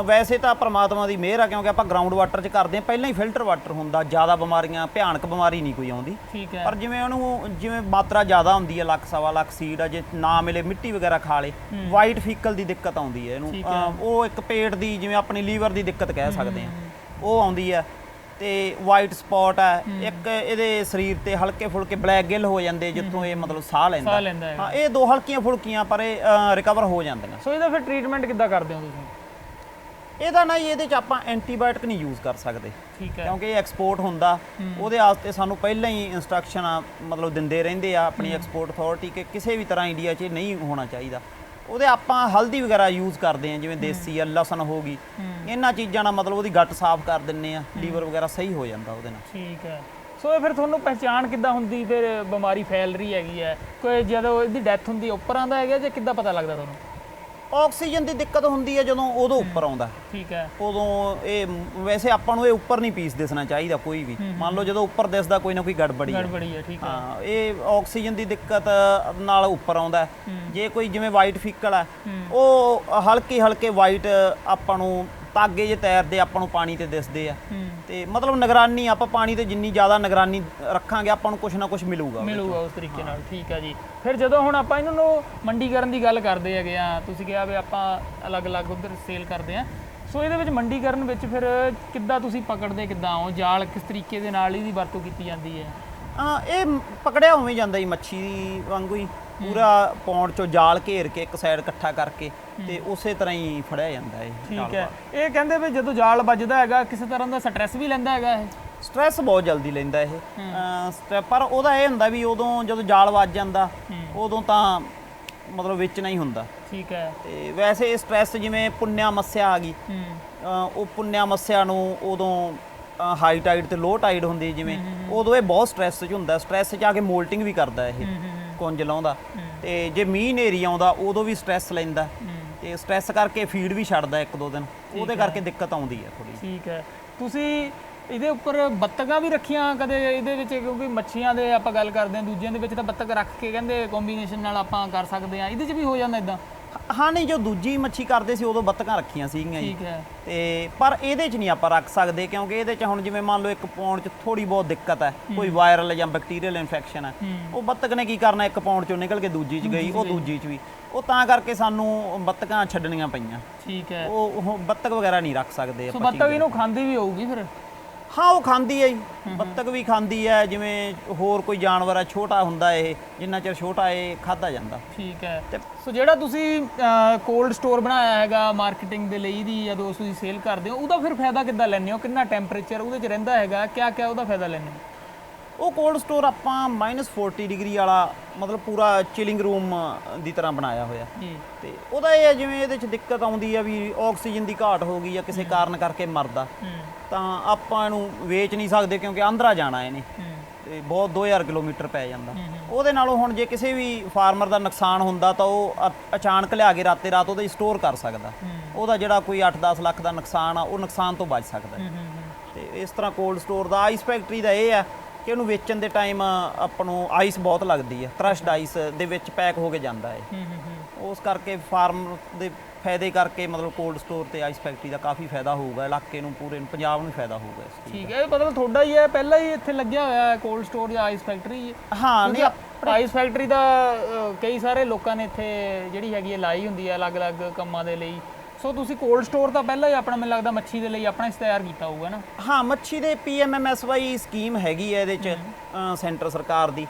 ਵੈਸੇ ਤਾਂ ਪ੍ਰਮਾਤਮਾ ਦੀ ਮਿਹਰ ਆ ਕਿਉਂਕਿ ਆਪਾਂ ਗਰਾਊਂਡ ਵਾਟਰ ਚ ਕਰਦੇ ਆ ਪਹਿਲਾਂ ਹੀ ਫਿਲਟਰ ਵਾਟਰ ਹੁੰਦਾ ਜ਼ਿਆਦਾ ਬਿਮਾਰੀਆਂ ਭਿਆਨਕ ਬਿਮਾਰੀ ਨਹੀਂ ਕੋਈ ਆਉਂਦੀ। ਠੀਕ ਹੈ। ਪਰ ਜਿਵੇਂ ਉਹਨੂੰ ਜਿਵੇਂ ਮਾਤਰਾ ਜ਼ਿਆਦਾ ਹੁੰਦੀ ਹੈ ਲੱਖ ਸਵਾ ਲੱਖ ਸੀਡ ਆ ਜੇ ਨਾ ਮਿਲੇ ਮਿੱਟੀ ਵਗੈਰਾ ਖਾ ਲੇ ਵਾਈਟ ਫੀਕਲ ਦੀ ਦਿੱਕਤ ਆਉਂਦੀ ਹੈ ਇਹਨੂੰ। ਉਹ ਇੱਕ ਪੇਟ ਦੀ ਜਿਵੇਂ ਆਪਣੀ ਲੀਵਰ ਦੀ ਦਿੱਕਤ ਕਹਿ ਸਕਦੇ ਆ ਉਹ ਆਉਂਦੀ ਹੈ ਤੇ ਵਾਈਟ ਸਪੌਟ ਹੈ। ਇੱਕ ਇਹਦੇ ਸਰੀਰ ਤੇ ਹਲਕੇ ਫੁਲਕੇ ਬਲੈਕ ਗਿੱਲ ਹੋ ਜਾਂਦੇ ਜਿੱਥੋਂ ਇਹ ਮਤਲਬ ਸਾਹ ਲੈਂਦਾ। ਹਾਂ। ਇਹ ਦੋ ਹਲਕੀਆਂ ਫੁਲਕੀਆਂ ਪਰ ਇਹ ਰਿਕਵਰ ਹੋ ਜਾਂਦੀਆਂ। ਸੋ ਇਹਦਾ ਫਿਰ ਟ੍ਰੀਟਮੈਂਟ ਕਿੱਦਾਂ ਕਰਦੇ ਹੋ ਤੁਸੀਂ? ਇਹਦਾ ਨਾ ਜੀ ਇਹਦੇ ਚ ਆਪਾਂ ਐਂਟੀਬਾਇਓਟਿਕ ਨਹੀਂ ਯੂਜ਼ ਕਰ ਸਕਦੇ। ਠੀਕ ਹੈ। ਕਿਉਂਕਿ ਇਹ ਐਕਸਪੋਰਟ ਹੁੰਦਾ। ਉਹਦੇ ਵਾਸਤੇ ਸਾਨੂੰ ਪਹਿਲਾਂ ਹੀ ਇਨਸਟਰਕਸ਼ਨ ਮਤਲਬ ਦਿੰਦੇ ਰਹਿੰਦੇ ਆ ਆਪਣੀ ਐਕਸਪੋਰਟ ਅਥਾਰਟੀ ਕਿ ਕਿਸੇ ਵੀ ਤਰ੍ਹਾਂ ਇੰਡੀਆ 'ਚ ਇਹ ਨਹੀਂ ਹੋਣਾ ਚਾਹੀਦਾ। ਉਹਦੇ ਆਪਾਂ ਹਲਦੀ ਵਗੈਰਾ ਯੂਜ਼ ਕਰਦੇ ਆ ਜਿਵੇਂ ਦੇਸੀ ਆ ਲਸਣ ਹੋ ਗਈ। ਇਹਨਾਂ ਚੀਜ਼ਾਂ ਨਾਲ ਮਤਲਬ ਉਹਦੀ ਗੱਟ ਸਾਫ਼ ਕਰ ਦਿੰਨੇ ਆ ਲੀਵਰ ਵਗੈਰਾ ਸਹੀ ਹੋ ਜਾਂਦਾ ਉਹਦੇ ਨਾਲ। ਠੀਕ ਹੈ। ਸੋ ਇਹ ਫਿਰ ਤੁਹਾਨੂੰ ਪਹਿਚਾਣ ਕਿੱਦਾਂ ਹੁੰਦੀ? ਫਿਰ ਬਿਮਾਰੀ ਫੈਲ ਰਹੀ ਹੈਗੀ ਹੈ। ਕੋਈ ਜਦੋਂ ਇਹਦੀ ਡੈਥ ਹੁੰਦੀ ਉੱਪਰ ਆਂਦਾ ਹੈਗਾ ਜਾਂ ਕਿੱਦਾਂ ਪਤਾ ਲੱਗਦਾ ਤੁਹਾਨੂੰ? ਆਕਸੀਜਨ ਦੀ ਦਿੱਕਤ ਹੁੰਦੀ ਹੈ ਜਦੋਂ ਉਦੋਂ ਉੱਪਰ ਆਉਂਦਾ। ਠੀਕ ਹੈ। ਉਦੋਂ ਇਹ ਵੈਸੇ ਆਪਾਂ ਨੂੰ ਇਹ ਉੱਪਰ ਨਹੀਂ ਪੀਸ ਦਿਸਣਾ ਚਾਹੀਦਾ ਕੋਈ ਵੀ। ਮੰਨ ਲਓ ਜਦੋਂ ਉੱਪਰ ਦਿਸਦਾ ਕੋਈ ਨਾ ਕੋਈ ਗੜਬੜੀ ਹੈ। ਗੜਬੜੀ ਹੈ ਠੀਕ ਹੈ। ਹਾਂ ਇਹ ਆਕਸੀਜਨ ਦੀ ਦਿੱਕਤ ਨਾਲ ਉੱਪਰ ਆਉਂਦਾ। ਜੇ ਕੋਈ ਜਿਵੇਂ ਵਾਈਟ ਫੀਕਲ ਹੈ ਉਹ ਹਲਕੇ ਹਲਕੇ ਵਾਈਟ ਆਪਾਂ ਨੂੰ ਤਾਗੇ ਜੇ ਤੈਰਦੇ ਆਪਾਂ ਨੂੰ ਪਾਣੀ ਤੇ ਦਿਸਦੇ ਆ। ਤੇ ਮਤਲਬ ਨਿਗਰਾਨੀ ਆਪਾਂ ਪਾਣੀ ਤੇ ਜਿੰਨੀ ਜ਼ਿਆਦਾ ਨਿਗਰਾਨੀ ਰੱਖਾਂਗੇ ਆਪਾਂ ਨੂੰ ਕੁਝ ਨਾ ਕੁਝ ਮਿਲੂਗਾ ਮਿਲੂਗਾ ਉਸ ਤਰੀਕੇ ਨਾਲ ਠੀਕ ਹੈ ਜੀ। ਫਿਰ ਜਦੋਂ ਹੁਣ ਆਪਾਂ ਇਹਨਾਂ ਨੂੰ ਮੰਡੀਕਰਨ ਦੀ ਗੱਲ ਕਰਦੇ ਹੈਗੇ ਆ ਤੁਸੀਂ ਕਿਹਾ ਵੀ ਆਪਾਂ ਅਲੱਗ-ਅਲੱਗ ਉਧਰ ਸੇਲ ਕਰਦੇ ਆ। ਸੋ ਇਹਦੇ ਵਿੱਚ ਮੰਡੀਕਰਨ ਵਿੱਚ ਫਿਰ ਕਿੱਦਾਂ ਤੁਸੀਂ ਪਕੜਦੇ ਕਿੱਦਾਂ ਹੋ ਜਾਲ ਕਿਸ ਤਰੀਕੇ ਦੇ ਨਾਲ ਇਹਦੀ ਵਰਤੋਂ ਕੀਤੀ ਜਾਂਦੀ ਹੈ? ਹਾਂ ਇਹ ਪਕੜਿਆ ਉਵੇਂ ਜਾਂਦਾ ਜੀ ਮੱਛੀ ਵਾਂਗੂ ਹੀ। ਪੂਰਾ ਪੌਂਡ ਚੋਂ ਜਾਲ ਘੇਰ ਕੇ ਇੱਕ ਸਾਈਡ ਇਕੱਠਾ ਕਰਕੇ ਤੇ ਉਸੇ ਤਰ੍ਹਾਂ ਹੀ ਫੜਿਆ ਜਾਂਦਾ ਇਹ ਠੀਕ ਹੈ। ਇਹ ਕਹਿੰਦੇ ਵੀ ਜਦੋਂ ਜਾਲ ਵੱਜਦਾ ਹੈਗਾ ਕਿਸੇ ਤਰ੍ਹਾਂ ਦਾ ਸਟ੍ਰੈਸ ਵੀ ਲੈਂਦਾ ਹੈਗਾ ਇਹ? ਸਟ੍ਰੈਸ ਬਹੁਤ ਜਲਦੀ ਲੈਂਦਾ ਇਹ। ਪਰ ਉਹਦਾ ਇਹ ਹੁੰਦਾ ਵੀ ਉਦੋਂ ਜਦੋਂ ਜਾਲ ਵੱਜ ਜਾਂਦਾ ਉਦੋਂ ਤਾਂ ਮਤਲਬ ਵਿੱਚ ਨਹੀਂ ਹੁੰਦਾ। ਠੀਕ ਹੈ। ਤੇ ਵੈਸੇ ਇਹ ਸਟ੍ਰੈਸ ਜਿਵੇਂ ਪੁੰਨਿਆ ਮੱਸਿਆ ਆ ਗਈ ਹੂੰ। ਉਹ ਪੁੰਨਿਆ ਮੱਸਿਆ ਨੂੰ ਉਦੋਂ ਹਾਈ ਟਾਈਡ ਤੇ ਲੋ ਟਾਈਡ ਹੁੰਦੀ ਜਿਵੇਂ ਉਦੋਂ ਇਹ ਬਹੁਤ ਸਟ੍ਰੈਸ 'ਚ ਹੁੰਦਾ। ਸਟ੍ਰੈਸ 'ਚ ਆ ਕੇ ਮੋਲਟਿੰਗ ਵੀ ਕਰਦਾ ਇਹ। ਕੁੰਜ ਲਾਉਂਦਾ ਤੇ ਜੇ ਮੀਂਹ ਨੇਰੀ ਆਉਂਦਾ ਉਦੋਂ ਵੀ ਸਟ੍ਰੈਸ ਲੈਂਦਾ। ਤੇ ਸਟ੍ਰੈਸ ਕਰਕੇ ਫੀਡ ਵੀ ਛੱਡਦਾ ਇੱਕ ਦੋ ਦਿਨ। ਉਹਦੇ ਕਰਕੇ ਦਿੱਕਤ ਆਉਂਦੀ ਹੈ ਥੋੜੀ ਠੀਕ ਹੈ। ਤੁਸੀਂ ਇਹਦੇ ਉੱਪਰ ਬੱਤਕਾਂ ਵੀ ਰੱਖੀਆਂ ਕਦੇ ਇਹਦੇ ਵਿੱਚ? ਕਿਉਂਕਿ ਮੱਛੀਆਂ ਦੇ ਆਪਾਂ ਗੱਲ ਕਰਦੇ ਹਾਂ ਦੂਜਿਆਂ ਦੇ ਵਿੱਚ ਤਾਂ ਬੱਤਕ ਰੱਖ ਕੇ ਕਹਿੰਦੇ ਕੰਬੀਨੇਸ਼ਨ ਨਾਲ ਆਪਾਂ ਕਰ ਸਕਦੇ ਹਾਂ। ਇਹਦੇ 'ਚ ਵੀ ਹੋ ਜਾਂਦਾ ਇਦਾਂ ਹਾਂ ਨਹੀਂ ਜੋ ਦੂਜੀ ਮੱਛੀ ਕਰਦੇ ਸੀ ਉਦੋਂ ਬੱਤਕਾਂ ਰੱਖੀਆਂ ਸੀਗੀਆਂ ਜੀ। ਠੀਕ ਹੈ। ਤੇ ਪਰ ਇਹਦੇ 'ਚ ਨਹੀਂ ਆਪਾਂ ਰੱਖ ਸਕਦੇ ਕਿਉਂਕਿ ਇਹਦੇ 'ਚ ਹੁਣ ਜਿਵੇਂ ਮੰਨ ਲਓ ਇੱਕ ਪਾਉਂਡ 'ਚ ਥੋੜੀ ਬਹੁਤ ਦਿੱਕਤ ਹੈ ਕੋਈ ਵਾਇਰਲ ਜਾਂ ਬੈਕਟੀਰੀਅਲ ਇਨਫੈਕਸ਼ਨ ਹੈ ਉਹ ਬੱਤਕ ਨੇ ਕੀ ਕਰਨਾ ਇੱਕ ਪਾਉਂਡ 'ਚੋਂ ਨਿਕਲ ਕੇ ਦੂਜੀ 'ਚ ਗਈ ਉਹ ਦੂਜੀ 'ਚ ਵੀ। ਉਹ ਤਾਂ ਕਰਕੇ ਸਾਨੂੰ ਬੱਤਕਾਂ ਛੱਡਣੀਆਂ ਪਈਆਂ। ਠੀਕ ਹੈ। ਉਹ ਉਹ ਬੱਤਕ ਵਗੈਰਾ ਨਹੀਂ ਰੱਖ ਸਕਦੇ ਸੋ ਆਪਾਂ ਬੱਤਕ ਇਹਨੂੰ ਖਾਂਦੀ ਵੀ ਹੋਊਗੀ ਫਿਰ? ਹਾਂ ਉਹ ਖਾਂਦੀ ਹੈ ਜੀ। ਬੱਤਕ ਵੀ ਖਾਂਦੀ ਹੈ ਜਿਵੇਂ ਹੋਰ ਕੋਈ ਜਾਨਵਰ ਹੈ ਛੋਟਾ ਹੁੰਦਾ ਇਹ ਜਿੰਨਾ ਚਿਰ ਛੋਟਾ ਇਹ ਖਾਦਾ ਜਾਂਦਾ। ਠੀਕ ਹੈ। ਤੇ ਸੋ ਜਿਹੜਾ ਤੁਸੀਂ ਕੋਲਡ ਸਟੋਰ ਬਣਾਇਆ ਹੈਗਾ ਮਾਰਕੀਟਿੰਗ ਦੇ ਲਈ ਦੀ ਜਦੋਂ ਤੁਸੀਂ ਸੇਲ ਕਰਦੇ ਹੋ ਉਹਦਾ ਫਿਰ ਫਾਇਦਾ ਕਿੱਦਾਂ ਲੈਂਦੇ ਹੋ? ਕਿੰਨਾ ਟੈਂਪਰੇਚਰ ਉਹਦੇ 'ਚ ਰਹਿੰਦਾ ਹੈਗਾ? ਕਿਆ ਕਿਆ ਉਹਦਾ ਫਾਇਦਾ ਲੈਂਦੇ ਹੋ? ਉਹ ਕੋਲਡ ਸਟੋਰ ਆਪਾਂ -40 ਡਿਗਰੀ ਵਾਲਾ ਮਤਲਬ ਪੂਰਾ ਚਿਲਿੰਗ ਰੂਮ ਦੀ ਤਰ੍ਹਾਂ ਬਣਾਇਆ ਹੋਇਆ। ਜੀ ਤੇ ਉਹਦਾ ਇਹ ਹੈ ਜਿਵੇਂ ਇਹਦੇ 'ਚ ਦਿੱਕਤ ਆਉਂਦੀ ਆ ਵੀ ਆਕਸੀਜਨ ਦੀ ਘਾਟ ਹੋ ਗਈ ਜਾਂ ਕਿਸੇ ਕਾਰਨ ਕਰਕੇ ਮਰਦਾ। ਤਾਂ ਆਪਾਂ ਇਹਨੂੰ ਵੇਚ ਨਹੀਂ ਸਕਦੇ ਕਿਉਂਕਿ ਆਂਧਰਾ ਜਾਣਾ ਇਹਨੇ। ਤੇ ਬਹੁਤ 2000 ਕਿਲੋਮੀਟਰ ਪੈ ਜਾਂਦਾ। ਉਹਦੇ ਨਾਲੋਂ ਹੁਣ ਜੇ ਕਿਸੇ ਵੀ ਫਾਰਮਰ ਦਾ ਨੁਕਸਾਨ ਹੁੰਦਾ ਤਾਂ ਉਹ ਅਚਾਨਕ ਲਿਆ ਕੇ ਰਾਤੇ ਰਾਤ ਉਹਦੇ ਸਟੋਰ ਕਰ ਸਕਦਾ। ਉਹਦਾ ਜਿਹੜਾ ਕੋਈ 8-10 ਲੱਖ ਦਾ ਨੁਕਸਾਨ ਆ ਉਹ ਨੁਕਸਾਨ ਤੋਂ ਬਚ ਸਕਦਾ। ਤੇ ਇਸ ਤਰ੍ਹਾਂ ਕੋਲਡ ਸਟੋਰ ਦਾ ਆਈਸ ਫੈਕਟਰੀ ਦਾ ਇਹ ਆ ਕਿ ਉਹਨੂੰ ਵੇਚਣ ਦੇ ਟਾਈਮ ਆਪਾਂ ਨੂੰ ਆਈਸ ਬਹੁਤ ਲੱਗਦੀ ਹੈ ਕ੍ਰਸ਼ਡ ਆਈਸ ਦੇ ਵਿੱਚ ਪੈਕ ਹੋ ਕੇ ਜਾਂਦਾ ਹੈ ਹੂੰ ਹੂੰ ਹੂੰ। ਉਸ ਕਰਕੇ ਫਾਰਮ ਦੇ ਫਾਇਦੇ ਕਰਕੇ ਮਤਲਬ ਕੋਲਡ ਸਟੋਰ ਤੇ ਆਈਸ ਫੈਕਟਰੀ ਦਾ ਕਾਫੀ ਫਾਇਦਾ ਹੋਊਗਾ ਇਲਾਕੇ ਨੂੰ ਪੂਰੇ ਨੂੰ ਪੰਜਾਬ ਨੂੰ ਫਾਇਦਾ ਹੋਊਗਾ ਇਸ ਚੀਜ਼ ਠੀਕ ਹੈ ਇਹ ਮਤਲਬ ਤੁਹਾਡਾ ਹੀ ਹੈ ਪਹਿਲਾਂ ਹੀ ਇੱਥੇ ਲੱਗਿਆ ਹੋਇਆ ਹੈ ਕੋਲਡ ਸਟੋਰ ਜਾਂ ਆਈਸ ਫੈਕਟਰੀ। ਹਾਂ ਨਹੀਂ ਆਈਸ ਫੈਕਟਰੀ ਦਾ ਕਈ ਸਾਰੇ ਲੋਕਾਂ ਨੇ ਇੱਥੇ ਜਿਹੜੀ ਹੈਗੀ ਹੈ ਲਾਈ ਹੁੰਦੀ ਹੈ ਅਲੱਗ-ਅਲੱਗ ਕੰਮਾਂ ਦੇ ਲਈ। ਸੋ ਤੁਸੀਂ ਕੋਲਡ ਸਟੋਰ ਤਾਂ ਪਹਿਲਾਂ ਹੀ ਆਪਣਾ ਮੈਨੂੰ ਲੱਗਦਾ ਮੱਛੀ ਦੇ ਲਈ ਆਪਣਾ ਇਸ ਤਿਆਰ ਕੀਤਾ ਹੋਊਗਾ ਨਾ? ਹਾਂ ਮੱਛੀ ਦੇ ਪੀਐਮਐਮਐਸਵਾਈ ਸਕੀਮ ਹੈਗੀ ਹੈ ਇਹਦੇ ਚ ਸੈਂਟਰ ਸਰਕਾਰ ਦੀ।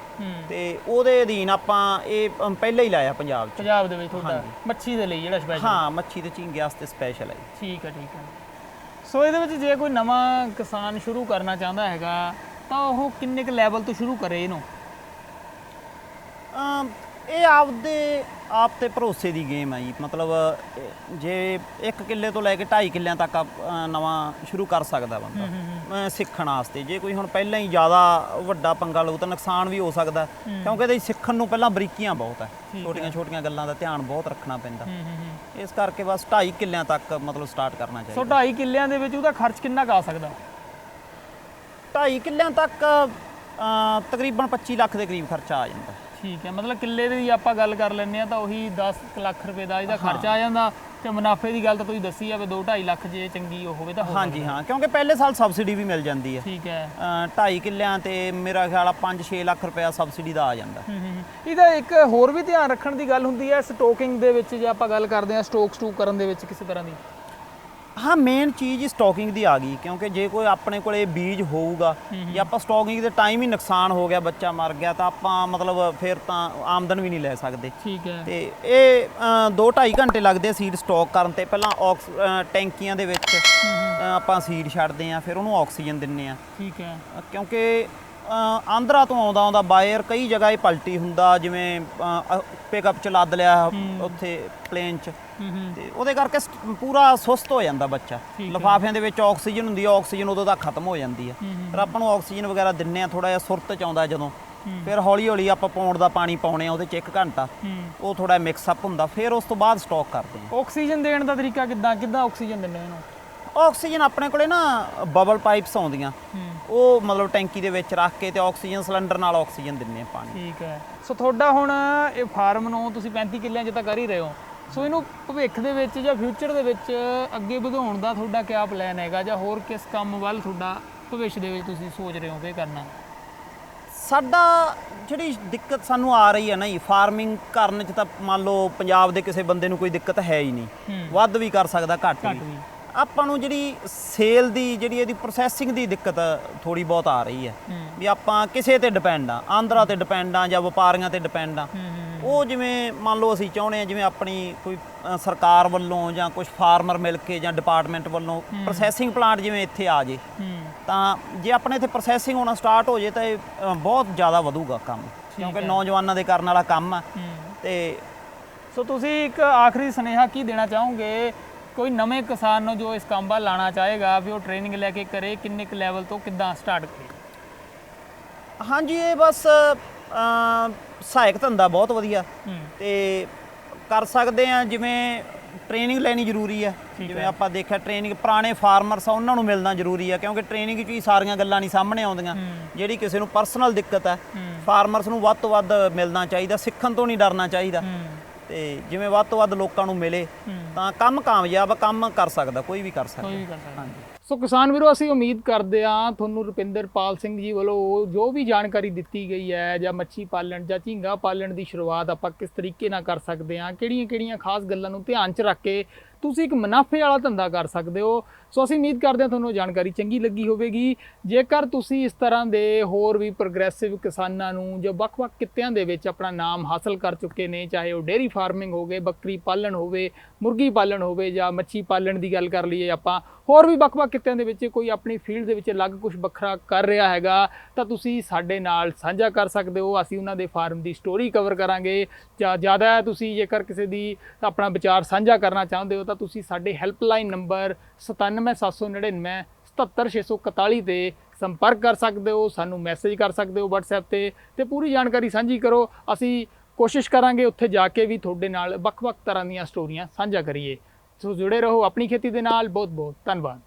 ਤੇ ਉਹਦੇ ਅਧੀਨ ਆਪਾਂ ਇਹ ਪਹਿਲਾਂ ਹੀ ਲਾਇਆ ਪੰਜਾਬ ਚ। ਪੰਜਾਬ ਦੇ ਵਿੱਚ ਤੁਹਾਡਾ ਮੱਛੀ ਦੇ ਲਈ ਜਿਹੜਾ ਸਪੈਸ਼ਲ ਹਾਂ ਮੱਛੀ ਤੇ ਝੀਂਗੇ ਵਾਸਤੇ ਸਪੈਸ਼ਲ ਹੈ ਠੀਕ ਹੈ ਠੀਕ ਹੈ। ਸੋ ਇਹਦੇ ਵਿੱਚ ਜੇ ਕੋਈ ਨਵਾਂ ਕਿਸਾਨ ਸ਼ੁਰੂ ਕਰਨਾ ਚਾਹੁੰਦਾ ਹੈਗਾ ਤਾਂ ਉਹ ਕਿੰਨੇ ਕੁ ਲੈਵਲ ਤੋਂ ਸ਼ੁਰੂ ਕਰੇ ਇਹਨੂੰ? ਇਹ ਆਪਦੇ ਆਪ ਤੇ ਭਰੋਸੇ ਦੀ ਗੇਮ ਹੈ ਜੀ। ਮਤਲਬ ਜੇ ਇੱਕ ਕਿੱਲੇ ਤੋਂ ਲੈ ਕੇ 2.5 ਕਿੱਲਿਆਂ ਤੱਕ ਨਵਾਂ ਸ਼ੁਰੂ ਕਰ ਸਕਦਾ ਬੰਦਾ। ਸਿੱਖਣ ਵਾਸਤੇ। ਜੇ ਕੋਈ ਹੁਣ ਪਹਿਲਾਂ ਹੀ ਜ਼ਿਆਦਾ ਵੱਡਾ ਪੰਗਾ ਲਊ ਤਾਂ ਨੁਕਸਾਨ ਵੀ ਹੋ ਸਕਦਾ। ਕਿਉਂਕਿ ਇਹਦੇ ਸਿੱਖਣ ਨੂੰ ਪਹਿਲਾਂ ਬਰੀਕੀਆਂ ਬਹੁਤ ਹੈ ਛੋਟੀਆਂ ਛੋਟੀਆਂ ਗੱਲਾਂ ਦਾ ਧਿਆਨ ਬਹੁਤ ਰੱਖਣਾ ਪੈਂਦਾ। ਇਸ ਕਰਕੇ ਬਸ 2.5 ਕਿੱਲਿਆਂ ਤੱਕ ਮਤਲਬ ਸਟਾਰਟ ਕਰਨਾ ਸੋ ਚਾਹੀਦਾ 2.5 ਕਿੱਲਿਆਂ ਦੇ ਵਿੱਚ ਉਹਦਾ ਖਰਚ ਕਿੰਨਾ ਕੁ ਆ ਸਕਦਾ? 2.5 ਕਿੱਲਿਆਂ ਤੱਕ ਤਕਰੀਬਨ 25 ਲੱਖ ਦੇ ਕਰੀਬ ਖਰਚਾ ਆ ਜਾਂਦਾ। ਠੀਕ ਹੈ ਮਤਲਬ ਕਿੱਲੇ ਦੀ ਆਪਾਂ ਗੱਲ ਕਰ ਲੈਂਦੇ ਆ ਤਾਂ ਉਹੀ 10 ਕੁ ਲੱਖ ਰੁਪਏ ਦਾ ਇਹਦਾ ਖਰਚਾ ਆ ਜਾਂਦਾ ਤੇ ਮੁਨਾਫੇ ਦੀ ਗੱਲ ਤਾਂ ਤੁਸੀਂ ਦੱਸੀ ਆ ਵੀ 2.5 ਲੱਖ ਜੇ ਚੰਗੀ ਉਹ ਹੋਵੇ ਤਾਂ ਹਾਂਜੀ ਹਾਂ ਕਿਉਂਕਿ ਪਹਿਲੇ ਸਾਲ ਸਬਸਿਡੀ ਵੀ ਮਿਲ ਜਾਂਦੀ ਹੈ। ਠੀਕ ਹੈ। ਅ, ਢਾਈ ਕਿੱਲਿਆਂ ਤੇ ਮੇਰਾ ਖਿਆਲ ਆ 5-6 ਲੱਖ ਰੁਪਇਆ ਸਬਸਿਡੀ ਦਾ ਆ ਜਾਂਦਾ। ਹੂੰ, ਹੂੰ, ਹੂੰ। ਇਹਦਾ ਇੱਕ ਹੋਰ ਵੀ ਧਿਆਨ ਰੱਖਣ ਦੀ ਗੱਲ ਹੁੰਦੀ ਹੈ ਸਟੋਕਿੰਗ ਦੇ ਵਿੱਚ ਜੇ ਆਪਾਂ ਗੱਲ ਕਰਦੇ ਹਾਂ ਸਟੋਕ ਸਟੂਕ ਕਰਨ ਦੇ ਵਿੱਚ ਕਿਸੇ ਤਰ੍ਹਾਂ ਦੀ। ਹਾਂ ਮੇਨ ਚੀਜ਼ ਸਟਾਕਿੰਗ ਦੀ ਆ ਗਈ ਕਿਉਂਕਿ ਜੇ ਕੋਈ ਆਪਣੇ ਕੋਲੇ ਬੀਜ ਹੋਊਗਾ ਜੇ ਆਪਾਂ ਸਟਾਕਿੰਗ ਦੇ ਟਾਈਮ ਹੀ ਨੁਕਸਾਨ ਹੋ ਗਿਆ ਬੱਚਾ ਮਰ ਗਿਆ ਤਾਂ ਆਪਾਂ ਮਤਲਬ ਫਿਰ ਤਾਂ ਆਮਦਨ ਵੀ ਨਹੀਂ ਲੈ ਸਕਦੇ। ਠੀਕ ਹੈ। ਤੇ ਇਹ 2-2.5 ਘੰਟੇ ਲੱਗਦੇ ਸੀਡ ਸਟਾਕ ਕਰਨ ਤੇ ਪਹਿਲਾਂ ਆਕਸ ਟੈਂਕੀਆਂ ਦੇ ਵਿੱਚ ਆਪਾਂ ਸੀਡ ਛੱਡਦੇ ਆ ਫਿਰ ਉਹਨੂੰ ਆਕਸੀਜਨ ਦਿੰਨੇ ਆ ਠੀਕ ਹੈ। ਕਿਉਂਕਿ ਆਂਧਰਾ ਤੋਂ ਆਉਂਦਾ ਆਉਂਦਾ ਬਾਇਰ ਕਈ ਜਗ੍ਹਾ ਇਹ ਪਲਟੀ ਹੁੰਦਾ ਜਿਵੇਂ ਪਿਕਅਪ ਚ ਲੱਦ ਲਿਆ ਉੱਥੇ ਪਲੇਨ ਚ। ਤੇ ਉਹਦੇ ਕਰਕੇ ਪੂਰਾ ਸੁਸਤ ਹੋ ਜਾਂਦਾ ਬੱਚਾ। ਲਿਫਾਫਿਆਂ ਦੇ ਵਿੱਚ ਆਕਸੀਜਨ ਹੁੰਦੀ ਹੈ ਆਕਸੀਜਨ ਉਦੋਂ ਤੱਕ ਖਤਮ ਹੋ ਜਾਂਦੀ ਹੈ ਫਿਰ ਆਪਾਂ ਨੂੰ ਆਕਸੀਜਨ ਵਗੈਰਾ ਦਿੰਨੇ ਆ ਥੋੜਾ ਜਿਹਾ ਸੁਰਤ ਚ ਆਉਂਦਾ ਜਦੋਂ। ਫਿਰ ਹੌਲੀ ਹੌਲੀ ਆਪਾਂ ਪੌਂਡ ਦਾ ਪਾਣੀ ਪਾਉਣੇ ਆ ਉਹਦੇ ਚ 1 ਘੰਟਾ। ਉਹ ਥੋੜਾ ਮਿਕਸ ਅਪ ਹੁੰਦਾ ਫਿਰ ਉਸ ਤੋਂ ਬਾਅਦ ਸਟਾਕ ਕਰਦੇ ਆ। ਆਕਸੀਜਨ ਦੇਣ ਦਾ ਤਰੀਕਾ ਕਿੱਦਾਂ ਕਿੱਦਾਂ ਆਕਸੀਜਨ ਹੋ ਇਹਨੂੰ? ਆਕਸੀਜਨ ਆਪਣੇ ਕੋਲੇ ਨਾ ਬਬਲ ਪਾਈਪਸ ਆਉਂਦੀਆਂ। ਉਹ ਮਤਲਬ ਟੈਂਕੀ ਦੇ ਵਿੱਚ ਰੱਖ ਕੇ ਤੇ ਆਕਸੀਜਨ ਸਿਲੰਡਰ ਨਾਲ ਆਕਸੀਜਨ ਦਿੰਨੇ ਆ ਪਾਣੀ। ਠੀਕ ਹੈ। ਸੋ ਤੁਹਾਡਾ ਹੁਣ ਇਹ ਫਾਰਮ ਨੂੰ ਤੁਸੀਂ 35 ਕਿੱਲਿਆਂ 'ਚ ਤਾਂ ਕਰ ਹੀ ਰਹੇ ਹੋ। ਸੋ ਇਹਨੂੰ ਭਵਿੱਖ ਦੇ ਵਿੱਚ ਜਾਂ ਫਿਊਚਰ ਦੇ ਵਿੱਚ ਅੱਗੇ ਵਧਾਉਣ ਦਾ ਤੁਹਾਡਾ ਕਿਆ ਪਲਾਨ ਹੈਗਾ? ਜਾਂ ਹੋਰ ਕਿਸ ਕੰਮ ਵੱਲ ਤੁਹਾਡਾ ਭਵਿੱਖ ਦੇ ਵਿੱਚ ਤੁਸੀਂ ਸੋਚ ਰਹੇ ਹੋ ਕਿ ਕਰਨਾ? ਸਾਡਾ ਜਿਹੜੀ ਦਿੱਕਤ ਸਾਨੂੰ ਆ ਰਹੀ ਹੈ ਨਾ ਜੀ ਫਾਰਮਿੰਗ ਕਰਨ ਚ ਤਾਂ ਮੰਨ ਲਓ ਪੰਜਾਬ ਦੇ ਕਿਸੇ ਬੰਦੇ ਨੂੰ ਕੋਈ ਦਿੱਕਤ ਹੈ ਹੀ ਨਹੀਂ। ਵੱਧ ਵੀ ਕਰ ਸਕਦਾ ਘੱਟ ਵੀ। ਆਪਾਂ ਨੂੰ ਜਿਹੜੀ ਸੇਲ ਦੀ ਜਿਹੜੀ ਇਹਦੀ ਪ੍ਰੋਸੈਸਿੰਗ ਦੀ ਦਿੱਕਤ ਥੋੜੀ ਬਹੁਤ ਆ ਰਹੀ ਹੈ। ਵੀ ਆਪਾਂ ਕਿਸੇ ਤੇ ਡਿਪੈਂਡ ਆ ਆਂਧਰਾ ਤੇ ਡਿਪੈਂਡ ਆ ਜਾਂ ਵਪਾਰੀਆਂ ਤੇ ਡਿਪੈਂਡ ਆ। ਉਹ ਜਿਵੇਂ ਮੰਨ ਲਓ ਅਸੀਂ ਚਾਹੁੰਦੇ ਆ ਜਿਵੇਂ ਆਪਣੀ ਕੋਈ ਸਰਕਾਰ ਵੱਲੋਂ ਜਾਂ ਕੁਝ ਫਾਰਮਰ ਮਿਲ ਕੇ ਜਾਂ ਡਿਪਾਰਟਮੈਂਟ ਵੱਲੋਂ ਪ੍ਰੋਸੈਸਿੰਗ ਪਲਾਂਟ ਜਿਵੇਂ ਇੱਥੇ ਆ ਜੇ ਤਾਂ ਜੇ ਆਪਣੇ ਇੱਥੇ ਪ੍ਰੋਸੈਸਿੰਗ ਹੋਣਾ ਸਟਾਰਟ ਹੋ ਜੇ ਤਾਂ ਇਹ ਬਹੁਤ ਜ਼ਿਆਦਾ ਵਧੂਗਾ ਕੰਮ। ਕਿਉਂਕਿ ਨੌਜਵਾਨਾਂ ਦੇ ਕਰਨ ਵਾਲਾ ਕੰਮ ਆ। ਤੇ ਸੋ ਤੁਸੀਂ ਇੱਕ ਆਖਰੀ ਸੁਨੇਹਾ ਕੀ ਦੇਣਾ ਚਾਹੋਗੇ? ਕੋਈ ਨਵੇਂ ਕਿਸਾਨ ਨੂੰ ਜੋ ਇਸ ਕੰਮ ਵੱਲ ਲਾਣਾ ਚਾਹੇਗਾ ਵੀ ਉਹ ਟ੍ਰੇਨਿੰਗ ਲੈ ਕੇ ਕਰੇ ਕਿੰਨੇ ਕੁ ਲੈਵਲ ਤੋਂ ਕਿੱਦਾਂ ਸਟਾਰਟ ਕਰੇ? ਹਾਂਜੀ ਇਹ ਬਸ ਸਹਾਇਕ ਧੰਦਾ ਬਹੁਤ ਵਧੀਆ। ਤੇ ਕਰ ਸਕਦੇ ਆ ਜਿਵੇਂ ਟ੍ਰੇਨਿੰਗ ਲੈਣੀ ਜ਼ਰੂਰੀ ਹੈ। ਜਿਵੇਂ ਆਪਾਂ ਦੇਖਿਆ ਟ੍ਰੇਨਿੰਗ ਪੁਰਾਣੇ ਫਾਰਮਰਸ ਆ ਉਹਨਾਂ ਨੂੰ ਮਿਲਣਾ ਜ਼ਰੂਰੀ ਹੈ ਕਿਉਂਕਿ ਟ੍ਰੇਨਿੰਗ 'ਚ ਹੀ ਸਾਰੀਆਂ ਗੱਲਾਂ ਨਹੀਂ ਸਾਹਮਣੇ ਆਉਂਦੀਆਂ। ਜਿਹੜੀ ਕਿਸੇ ਨੂੰ ਪਰਸਨਲ ਦਿੱਕਤ ਹੂੰ ਫਾਰਮਰਸ ਨੂੰ ਵੱਧ ਤੋਂ ਵੱਧ ਮਿਲਣਾ ਚਾਹੀਦਾ ਸਿੱਖਣ ਤੋਂ ਨਹੀਂ ਡਰਨਾ ਚਾਹੀਦਾ। ਤੇ ਜਿਵੇਂ ਵੱਧ ਤੋਂ ਵੱਧ ਲੋਕਾਂ ਨੂੰ ਮਿਲੇ ਤਾਂ ਕੰਮ ਕਾਮਯਾਬ ਆ, ਕੰਮ ਕਰ ਸਕਦਾ ਕੋਈ ਵੀ ਕਰ ਸਕਦਾ। ਕੋਈ ਵੀ ਕਰ ਸਕਦਾ। ਸੋ ਕਿਸਾਨ ਵੀਰੋ ਅਸੀਂ ਉਮੀਦ ਕਰਦੇ ਹਾਂ ਤੁਹਾਨੂੰ ਰੁਪਿੰਦਰਪਾਲ ਸਿੰਘ ਜੀ ਵੱਲੋਂ ਜੋ ਵੀ ਜਾਣਕਾਰੀ ਦਿੱਤੀ ਗਈ ਹੈ ਜਾਂ ਮੱਛੀ ਪਾਲਣ ਜਾਂ ਝੀਂਗਾ ਪਾਲਣ ਦੀ ਸ਼ੁਰੂਆਤ ਆਪਾਂ ਕਿਸ ਤਰੀਕੇ ਨਾਲ ਕਰ ਸਕਦੇ ਹਾਂ ਕਿਹੜੀਆਂ-ਕਿਹੜੀਆਂ ਖਾਸ ਗੱਲਾਂ ਨੂੰ ਧਿਆਨ 'ਚ ਰੱਖ ਕੇ ਤੁਸੀਂ ਇੱਕ ਮੁਨਾਫੇ ਵਾਲਾ ਧੰਦਾ ਕਰ ਸਕਦੇ ਹੋ। ਸੋ ਅਸੀਂ ਉਮੀਦ ਕਰਦੇ ਹਾਂ ਤੁਹਾਨੂੰ ਜਾਣਕਾਰੀ ਚੰਗੀ ਲੱਗੀ ਹੋਵੇਗੀ। ਜੇਕਰ ਤੁਸੀਂ ਇਸ ਤਰ੍ਹਾਂ ਦੇ ਹੋਰ ਵੀ ਪ੍ਰੋਗਰੈਸਿਵ ਕਿਸਾਨਾਂ ਨੂੰ ਜੋ ਵੱਖ-ਵੱਖ ਕਿੱਤਿਆਂ ਦੇ ਵਿੱਚ ਆਪਣਾ ਨਾਮ ਹਾਸਲ ਕਰ ਚੁੱਕੇ ਨੇ, ਚਾਹੇ ਉਹ ਡੇਅਰੀ ਫਾਰਮਿੰਗ ਹੋਵੇ, ਬੱਕਰੀ ਪਾਲਣ ਹੋਵੇ, ਮੁਰਗੀ ਪਾਲਣ ਹੋਵੇ ਜਾਂ ਮੱਛੀ ਪਾਲਣ ਦੀ ਗੱਲ ਕਰ ਲਈਏ ਆਪਾਂ, ਹੋਰ ਵੀ ਵੱਖ-ਵੱਖ ਕਿੱਤਿਆਂ ਦੇ ਵਿੱਚ ਕੋਈ ਆਪਣੀ ਫੀਲਡ ਦੇ ਵਿੱਚ ਅਲੱਗ ਕੁਝ ਵੱਖਰਾ ਕਰ ਰਿਹਾ ਹੈਗਾ, ਤਾਂ ਤੁਸੀਂ ਸਾਡੇ ਨਾਲ ਸਾਂਝਾ ਕਰ ਸਕਦੇ ਹੋ। ਅਸੀਂ ਉਹਨਾਂ ਦੇ ਫਾਰਮ ਦੀ ਸਟੋਰੀ ਕਵਰ ਕਰਾਂਗੇ। ਜਾਂ ਜ਼ਿਆਦਾ ਤੁਸੀਂ ਜੇਕਰ ਕਿਸੇ ਦੀ ਆਪਣਾ ਵਿਚਾਰ ਸਾਂਝਾ ਕਰਨਾ ਚਾਹੁੰਦੇ ਹੋ, ਤਾਂ ਤੁਸੀਂ ਸਾਡੇ ਹੈਲਪਲਾਈਨ ਨੰਬਰ 97799 77641 ਤੇ ਸੰਪਰਕ ਕਰ ਸਕਦੇ ਹੋ, ਸਾਨੂੰ ਮੈਸੇਜ ਕਰ ਸਕਦੇ ਹੋ WhatsApp ਤੇ ਤੇ ਪੂਰੀ ਜਾਣਕਾਰੀ ਸਾਂਝੀ ਕਰੋ। ਅਸੀਂ ਕੋਸ਼ਿਸ਼ ਕਰਾਂਗੇ ਉੱਥੇ ਜਾ ਕੇ ਵੀ ਤੁਹਾਡੇ ਨਾਲ ਵੱਖ-ਵੱਖ ਤਰ੍ਹਾਂ ਦੀਆਂ ਸਟੋਰੀਆਂ ਸਾਂਝਾ ਕਰੀਏ। ਸੋ ਜੁੜੇ ਰਹੋ ਆਪਣੀ ਖੇਤੀ ਦੇ ਨਾਲ। ਬਹੁਤ ਬਹੁਤ ਧੰਨਵਾਦ।